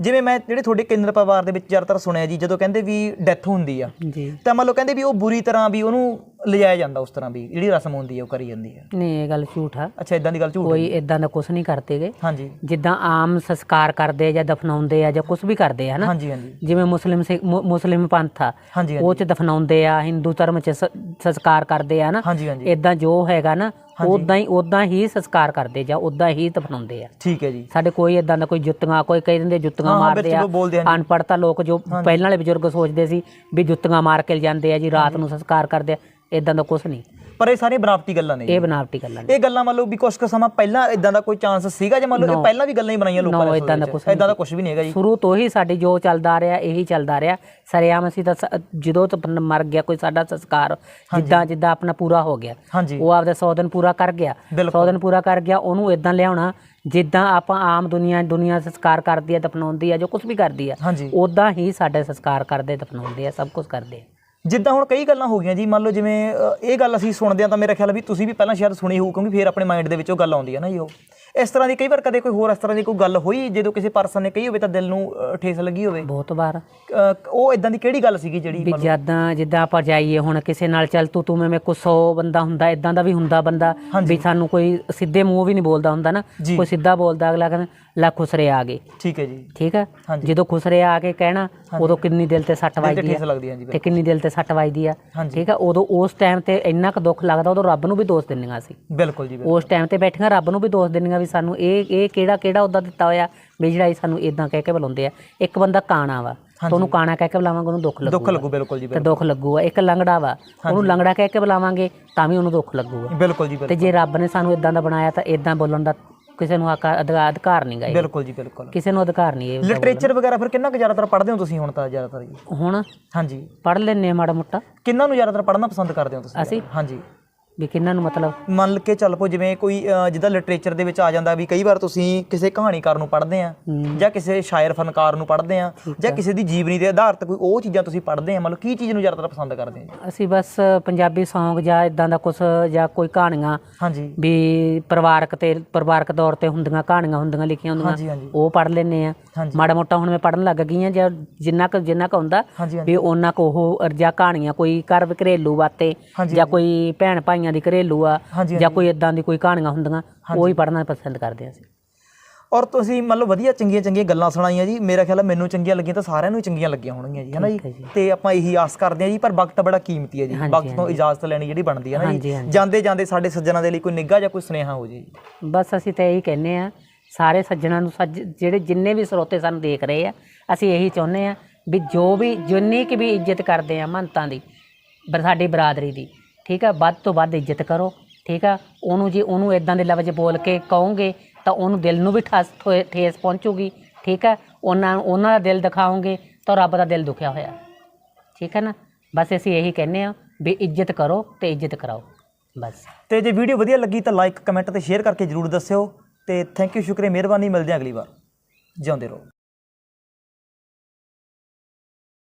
Speaker 2: ਜਿਵੇਂ ਮੈਂ ਜਿਹੜੇ ਤੁਹਾਡੇ ਕਿੰਨਰ ਪਰਿਵਾਰ ਦੇ ਵਿੱਚ ਜ਼ਿਆਦਾਤਰ ਸੁਣਿਆ ਜੀ ਜਦੋਂ ਕਹਿੰਦੇ ਵੀ ਡੈਥ ਹੁੰਦੀ ਆ ਤਾਂ ਮੰਨ ਲਓ ਕਹਿੰਦੇ ਵੀ ਉਹ ਬੁਰੀ ਤਰ੍ਹਾਂ ਵੀ ਉਹਨੂੰ ਲਿਜਾਇਆ ਜਾਂਦਾ ਉਸ ਤਰ੍ਹਾਂ ਵੀ ਜਿਹੜੀ ਰਸਮ ਹੁੰਦੀ ਹੈ ਉਹ ਕਰੀ ਜਾਂਦੀ ਹੈ।
Speaker 1: ਨਹੀਂ ਇਹ ਗੱਲ ਝੂਠ ਆ।
Speaker 2: ਅੱਛਾ ਇਦਾਂ ਦੀ ਗੱਲ ਝੂਠ
Speaker 1: ਕੋਈ ਇਦਾਂ ਦਾ ਕੁਝ ਨਹੀਂ ਕਰਦੇਗੇ
Speaker 2: ਹਾਂਜੀ।
Speaker 1: ਜਿੱਦਾਂ ਆਮ ਸੰਸਕਾਰ ਕਰਦੇ ਆ ਜਾਂ ਦਫਨਾਉਂਦੇ ਆ ਜਾਂ ਕੁਝ ਵੀ ਕਰਦੇ ਆ ਹਨਾ
Speaker 2: ਹਾਂਜੀ ਹਾਂਜੀ।
Speaker 1: ਜਿਵੇਂ ਮੁਸਲਿਮ ਮੁਸਲਿਮ ਪੰਥ ਆ ਉਹ ਚ ਦਫਨਾਉਂਦੇ ਆ ਹਿੰਦੂ ਧਰਮ ਚ ਸੰਸਕਾਰ ਕਰਦੇ ਆ ਨਾ।
Speaker 2: ਹਾਂਜੀ ਹਾਂਜੀ।
Speaker 1: ਇਦਾਂ ਜੋ ਹੈਗਾ ਨਾ ਉਦਾਂ ਹੀ ਉਦਾਂ ਹੀ ਸੰਸਕਾਰ ਕਰਦੇ ਜਾਂ ਉਦਾਂ ਹੀ ਦਫਨਾਉਂਦੇ ਆ।
Speaker 2: ਠੀਕ ਹੈ ਜੀ।
Speaker 1: ਸਾਡੇ ਕੋਈ ਇਦਾਂ ਦਾ ਕੋਈ ਜੁੱਤੀਆਂ ਕੋਈ ਕਈ ਦਿੰਦੇ ਜੁੱਤੀਆਂ ਮਾਰਦੇ ਆ। ਅਨਪੜ੍ਹਤਾ ਲੋਕ ਜੋ ਪਹਿਲਾਂ ਵਾਲੇ ਬਜ਼ੁਰਗ ਸੋਚਦੇ ਸੀ ਵੀ ਜੁੱਤੀਆਂ ਮਾਰ ਕੇ ਜਾਂਦੇ ਆ ਜੀ ਰਾਤ ਨੂੰ ਸੰਸਕਾਰ ਕਰਦੇ ਆ। ਇਦਾਂ ਦਾ ਕੁਝ ਨਹੀਂ।
Speaker 2: ਪਰ ਇਹ ਸਾਰੀਆਂ ਬਨਾਵਟੀ ਗੱਲਾਂ ਨੇ।
Speaker 1: ਇਹ ਬਨਾਵਟੀ ਗੱਲਾਂ ਨੇ।
Speaker 2: ਇਹ ਗੱਲਾਂ ਮੰਨ ਲਓ ਵੀ ਕੁਝ ਕੁ ਸਮਾਂ ਪਹਿਲਾਂ ਇਦਾਂ ਦਾ ਕੋਈ ਚਾਂਸ ਸੀਗਾ ਜੇ ਮੰਨ ਲਓ ਇਹ ਪਹਿਲਾਂ ਵੀ ਗੱਲਾਂ ਹੀ ਬਣਾਈਆਂ ਲੋਕਾਂ ਨੇ
Speaker 1: ਦਾ
Speaker 2: ਇਦਾਂ ਦਾ ਕੁਝ ਵੀ ਨਹੀਂ ਹੈਗਾ ਜੀ।
Speaker 1: ਸ਼ੁਰੂ ਤੋਂ ਹੀ ਸਾਡੀ ਜੋ ਚੱਲਦਾ ਆ ਰਿਹਾ ਇਹੀ ਚੱਲਦਾ ਰਿਹਾ। ਸਰਿਆਮ ਅਸੀਂ ਤਾਂ ਜਦੋਂ ਤੋਂ ਮਰ ਗਿਆ ਕੋਈ ਸਾਡਾ ਸੰਸਕਾਰ ਜਿੱਦਾਂ ਜਿੱਦਾਂ ਆਪਣਾ ਪੂਰਾ ਹੋ ਗਿਆ। ਉਹ ਆਪਦਾ 100 ਦਿਨ ਪੂਰਾ ਕਰ ਗਿਆ।
Speaker 2: ਬਿਲਕੁਲ।
Speaker 1: 100 ਦਿਨ ਪੂਰਾ ਕਰ ਗਿਆ ਉਹਨੂੰ ਇਦਾਂ ਲਿਆਉਣਾ ਜਿੱਦਾਂ ਆਪਾਂ ਆਮ ਦੁਨੀਆ ਦੁਨੀਆ ਸੰਸਕਾਰ ਕਰਦੀ ਆ ਦਫਨਾਉਂਦੀ ਆ ਜੋ ਕੁਝ ਵੀ ਕਰਦੀ ਆ ਉਦਾਂ ਹੀ ਸਾਡੇ ਸੰਸਕਾਰ ਕਰਦੇ ਦਫਨਾਉਂਦੇ ਆ ਸਭ ਕੁਝ ਕਰਦੇ ਆ।
Speaker 2: ਜਿੱਦਾਂ ਹੁਣ ਕਈ ਗੱਲਾਂ ਹੋ ਗਈਆਂ ਜੀ ਮੰਨ ਲਓ ਜਿਵੇਂ ਇਹ ਗੱਲ ਅਸੀਂ ਸੁਣਦੇ ਆ ਤਾਂ ਮੇਰਾ ਖਿਆਲ ਵੀ ਤੁਸੀਂ ਵੀ ਪਹਿਲਾਂ ਸ਼ਾਇਦ ਸੁਣੀ ਹੋਊ ਕਿਉਂਕਿ ਫਿਰ ਆਪਣੇ ਮਾਈਂਡ ਦੇ ਵਿੱਚ ਉਹ ਗੱਲ ਆਉਂਦੀ ਹੈ ਨਾ ਜੀ ਉਹ। ਇਸ ਤਰ੍ਹਾਂ ਦੀ ਕਈ ਵਾਰ ਕਦੇ ਕੋਈ ਹੋਰ ਇਸ ਤਰ੍ਹਾਂ ਦੀ ਕੋਈ ਗੱਲ ਹੋਈ ਜਦੋਂ ਕਿਸੇ ਪਰਸਨ ਨੇ ਕਹੀ ਹੋਵੇ ਤਾਂ ਦਿਲ ਨੂੰ ਠੇਸ ਲੱਗੀ ਹੋਵੇ?
Speaker 1: ਬਹੁਤ ਵਾਰ।
Speaker 2: ਉਹ ਇਦਾਂ ਦੀ ਕਿਹੜੀ ਗੱਲ ਸੀਗੀ ਜਿਹੜੀ
Speaker 1: ਵੀ ਜਿੱਦਾਂ ਜਿੱਦਾਂ ਆਪਾਂ ਜਾਈਏ ਹੁਣ ਕਿਸੇ ਨਾਲ ਚੱਲ ਤੂੰ ਤੂੰ ਮੈਂ ਮੈਂ ਕੋਈ 100 ਬੰਦਾ ਹੁੰਦਾ ਇਦਾਂ ਦਾ ਵੀ ਹੁੰਦਾ ਬੰਦਾ ਵੀ ਸਾਨੂੰ ਕੋਈ ਸਿੱਧੇ ਮੂੰਹ ਵੀ ਨਹੀਂ ਬੋਲਦਾ ਹੁੰਦਾ ਨਾ। ਕੋਈ ਸਿੱਧਾ ਬੋਲਦਾ ਅਗਲਾ ਕਹਿੰਦਾ ਲੈ ਖੁਸਰੇ ਆ ਗਏ।
Speaker 2: ਠੀਕ ਹੈ ਜੀ।
Speaker 1: ਠੀਕ ਹੈ। ਜਦੋਂ ਖੁਸਰੇ ਆ ਕੇ ਕਹਿਣਾ ਉਦੋਂ ਕਿੰਨੀ ਦਿਲ ਤੇ ਸੱਟ ਵੱਜਦੀ
Speaker 2: ਹੈ
Speaker 1: ਤੇ ਕਿੰਨੀ ਦਿਲ ਤੇ ਸੱਟ ਵੱਜਦੀ ਆ। ਠੀਕ ਆ ਉਦੋਂ ਉਸ ਟਾਈਮ ਤੇ ਇੰਨਾ ਕੁ ਦੁੱਖ ਲੱਗਦਾ ਉਦੋਂ ਰੱਬ ਨੂੰ ਵੀ ਦੋਸ਼ ਦਿੰਦੀਆਂ ਸੀ।
Speaker 2: ਬਿਲਕੁਲ ਜੀ।
Speaker 1: ਉਸ ਟਾਈਮ ਤੇ ਬੈਠੀਆਂ ਰੱਬ ਨੂੰ ਵੀ ਦੋਸ਼ ਦਿੰਦੀਆਂ ਵੀ ਸਾਨੂੰ ਇਹ ਇਹ ਕਿਹੜਾ ਕਿਹੜਾ ਉਹਦਾ ਦਿੱਤਾ ਹੋਇਆ ਵੀ ਜਿਹੜਾ ਇਹ ਸਾਨੂੰ ਇਦਾਂ ਕਹਿ ਕੇ ਬੁਲਾਉਂਦੇ ਆ। ਇੱਕ ਬੰਦਾ ਕਾਣਾ ਵਾ ਤਾਂ ਉਹਨੂੰ ਕਾਣਾ ਕਹਿ ਕੇ ਬੁਲਾਵਾਂਗੇ ਉਹਨੂੰ ਦੁੱਖ
Speaker 2: ਦੁੱਖ
Speaker 1: ਲੱਗੂਗਾ
Speaker 2: ਲੱਗੂ ਬਿਲਕੁਲ ਜੀ
Speaker 1: ਤੇ ਦੁੱਖ ਲੱਗੂਗਾ। ਇੱਕ ਲੰਗੜਾ ਵਾ ਉਹਨੂੰ ਲੰਗੜਾ ਕਹਿ ਕੇ ਬੁਲਾਵਾਂਗੇ ਤਾਂ ਵੀ ਉਹਨੂੰ ਦੁੱਖ ਲੱਗੂਗਾ।
Speaker 2: ਬਿਲਕੁਲ ਜੀ
Speaker 1: ਤੇ ਜੇ ਰੱਬ ਨੇ ਸਾਨੂੰ ਇਦਾਂ ਦਾ ਬਣਾਇਆ ਤਾਂ ਇਦਾਂ ਬੋਲਣ ਦਾ ਕਿਸੇ ਨੂੰ ਹੱਕ ਅਧਿਕਾਰ ਅਧਿਕਾਰ ਨਹੀਂ ਗਾ ਇਹ।
Speaker 2: ਬਿਲਕੁਲ ਜੀ ਬਿਲਕੁਲ।
Speaker 1: ਕਿਸੇ ਨੂੰ ਅਧਿਕਾਰ ਨਹੀਂ ਇਹ
Speaker 2: ਲਿਟਰੇਚਰ ਵਗੈਰਾ ਫਿਰ ਕਿੰਨਾ ਕੁ ਜ਼ਿਆਦਾਤਰ ਪੜ੍ਹਦੇ ਹੋ ਤੁਸੀਂ ਹੁਣ ਤਾਂ ਜ਼ਿਆਦਾਤਰ ਜੀ?
Speaker 1: ਹੁਣ
Speaker 2: ਹਾਂਜੀ।
Speaker 1: ਪੜ੍ਹ ਲੈਨੇ ਆ ਮਾੜਾ ਮੋਟਾ।
Speaker 2: ਕਿੰਨਾਂ ਨੂੰ ਜ਼ਿਆਦਾਤਰ ਪੜ੍ਹਨਾ ਪਸੰਦ ਕਰਦੇ ਹੋ ਤੁਸੀਂ?
Speaker 1: ਅਸੀਂ?
Speaker 2: ਹਾਂਜੀ।
Speaker 1: ਵੀ ਕਿੰਨਾਂ ਨੂੰ ਮਤਲਬ?
Speaker 2: ਮੰਨ ਕੇ ਚੱਲ ਪੋ ਜਿਵੇਂ ਕੋਈ ਅ, ਜਿੱਦਾਂ ਲਿਟਰੇਚਰ ਦੇ ਵਿੱਚ ਆ ਜਾਂਦਾ ਵੀ ਕਈ ਵਾਰ ਤੁਸੀਂ ਕਿਸੇ ਕਹਾਣੀਕਾਰ ਨੂੰ ਪੜ੍ਹਦੇ ਆ ਜਾਂ ਕਿਸੇ ਸ਼ਾਇਰ ਫਨਕਾਰ ਨੂੰ ਪੜ੍ਹਦੇ ਆ ਜਾਂ ਕਿਸੇ ਦੀ ਜੀਵਨੀ ਦੇ ਆਧਾਰ ਤੇ ਕੋਈ ਉਹ ਚੀਜ਼ਾਂ ਤੁਸੀਂ ਪੜ੍ਹਦੇ ਆ ਮਤਲਬ ਕੀ ਚੀਜ਼ ਨੂੰ ਜ਼ਿਆਦਾਤਰ ਪਸੰਦ ਕਰਦੇ ਆ? ਜੀ
Speaker 1: ਅਸੀਂ ਬਸ ਪੰਜਾਬੀ Song ਜਾਂ ਇਦਾਂ ਦਾ ਕੁਝ ਜਾਂ ਕੋਈ ਕਹਾਣੀਆਂ
Speaker 2: ਹਾਂਜੀ।
Speaker 1: ਵੀ ਪਰਿਵਾਰਕ ਤੇ ਪਰਿਵਾਰਕ ਤੌਰ ਤੇ ਹੁੰਦੀਆਂ ਕਹਾਣੀਆਂ ਹੁੰਦੀਆਂ ਲਿਖੀਆਂ
Speaker 2: ਹਾਂਜੀ
Speaker 1: ਹੁੰਦੀਆਂ
Speaker 2: ਹਾਂਜੀ
Speaker 1: ਉਹ ਪੜ੍ਹ ਲੈਨੇ ਆ।
Speaker 2: ਹਾਂਜੀ।
Speaker 1: ਮਾੜਾ ਮੋਟਾ ਹੁਣ ਮੈਂ ਪੜਨ ਲੱਗ ਗਈ ਆ ਜਾਂ ਜਿੰਨਾ ਕੁ ਜਿੰਨਾ ਕੁ ਹੁੰਦਾ
Speaker 2: ਹਾਂਜੀ ਹਾਂਜੀ।
Speaker 1: ਵੀ ਉਹਨਾਂ ਕੋ ਉਹ ਜਾਂ ਕਹਾਣੀਆਂ ਕੋਈ ਘਰ ਘਰੇਲੂ ਬਾਤੇ
Speaker 2: ਹਾਂਜੀ
Speaker 1: ਜਾਂ ਕੋਈ ਭੈਣ ਭਾਈਆਂ ਦੀ ਘਰੇਲੂ ਆ ਜਾਂ ਕੋਈ ਇਦਾਂ ਦੀ ਕੋਈ ਕਹਾਣੀਆਂ ਹੁੰਦੀਆਂ ਉਹ ਹੀ ਪੜਨਾ ਪਸੰਦ ਕਰਦੇ ਆ ਅਸੀਂ।
Speaker 2: ਔਰ ਤੁਸੀਂ ਮਤਲਬ ਵਧੀਆ ਚੰਗੀਆਂ ਚੰਗੀਆਂ ਗੱਲਾਂ ਸੁਣਾਈਆਂ ਜੀ ਮੇਰਾ ਖਿਆਲ ਹੈ ਮੈਨੂੰ ਚੰਗੀਆਂ ਲੱਗੀਆਂ ਤਾਂ ਸਾਰਿਆਂ ਨੂੰ ਚੰਗੀਆਂ ਲੱਗੀਆਂ ਹੋਣਗੀਆਂ ਜੀ ਹਨਾ ਜੀ?
Speaker 1: ਜੀ।
Speaker 2: ਤੇ ਆਪਾਂ ਇਹੀ ਆਸ ਕਰਦੇ ਹਾਂ ਜੀ ਪਰ ਵਕਤ ਬੜਾ ਕੀਮਤੀ ਹੈ ਜੀ ਵਕਤ ਤੋਂ ਇਜਾਜ਼ਤ ਲੈਣੀ ਜਿਹੜੀ ਬਣਦੀ ਹੈ ਨਾ ਜੀ। ਜਾਂਦੇ ਜਾਂਦੇ ਸਾਡੇ ਸੱਜਣਾ ਦੇ ਲਈ ਕੋਈ ਨਿੱਘਾ ਜਾਂ ਕੋਈ ਸੁਨੇਹਾ ਹੋ ਜੀ
Speaker 1: ਬਸ ਅਸੀਂ ਤਾਂ ਇਹੀ ਕਹਿੰਨੇ ਆ ਸਾਰੇ ਸੱਜਣਾਂ ਨੂੰ ਸੱਜ ਜਿਹੜੇ ਜਿੰਨੇ ਵੀ ਸਰੋਤੇ ਸਾਨੂੰ ਦੇਖ ਰਹੇ ਆ ਅਸੀਂ ਇਹੀ ਚਾਹੁੰਦੇ ਆ ਵੀ ਜੋ ਵੀ ਜਿੰਨੀ ਕਿ ਵੀ ਇੱਜ਼ਤ ਕਰਦੇ ਆ ਮੰਤਾਂ ਦੀ ਸਾਡੀ ਬਰਾਦਰੀ ਦੀ ਠੀਕ ਆ? ਵੱਧ ਤੋਂ ਵੱਧ ਇੱਜ਼ਤ ਕਰੋ, ਠੀਕ ਆ? ਉਹਨੂੰ ਜੇ ਉਹਨੂੰ ਇਦਾਂ ਦੇ ਲਫ਼ਜ਼ ਬੋਲ ਕੇ ਕਹੋਗੇ, ਤਾਂ ਉਹਨੂੰ ਦਿਲ ਨੂੰ ਵੀ ਠਾਸ ਠੋਏ- ਠੇਸ ਪਹੁੰਚੂਗੀ, ਠੀਕ ਆ? ਉਹਨਾਂ ਉਹਨਾਂ ਦਾ ਦਿਲ ਦਿਖਾਓਗੇ, ਤਾਂ ਰੱਬ ਦਾ ਦਿਲ ਦੁਖਿਆ ਹੋਇਆ। ਠੀਕ ਹੈ ਨਾ? ਬਸ ਅਸੀਂ ਇਹੀ ਕਹਿੰਦੇ ਆ ਵੀ ਇੱਜ਼ਤ ਕਰੋ ਤੇ ਇੱਜ਼ਤ ਕਰਾਓ, ਬਸ।
Speaker 2: ਤੇ ਜੇ ਵੀਡੀਓ ਵਧੀਆ ਲੱਗੀ ਤਾਂ ਲਾਈਕ, ਕਮੈਂਟ ਤੇ ਸ਼ੇਅਰ ਕਰਕੇ ਜਰੂਰ ਦੱਸਿਓ ਤੇ ਥੈਂਕ ਯੂ, ਸ਼ੁਕਰੀਆ, ਮਿਹਰਬਾਨੀ, ਮਿਲਦੇ ਹਾਂ ਅਗਲੀ ਵਾਰ। ਜਿਉਂਦੇ ਰਹੋ।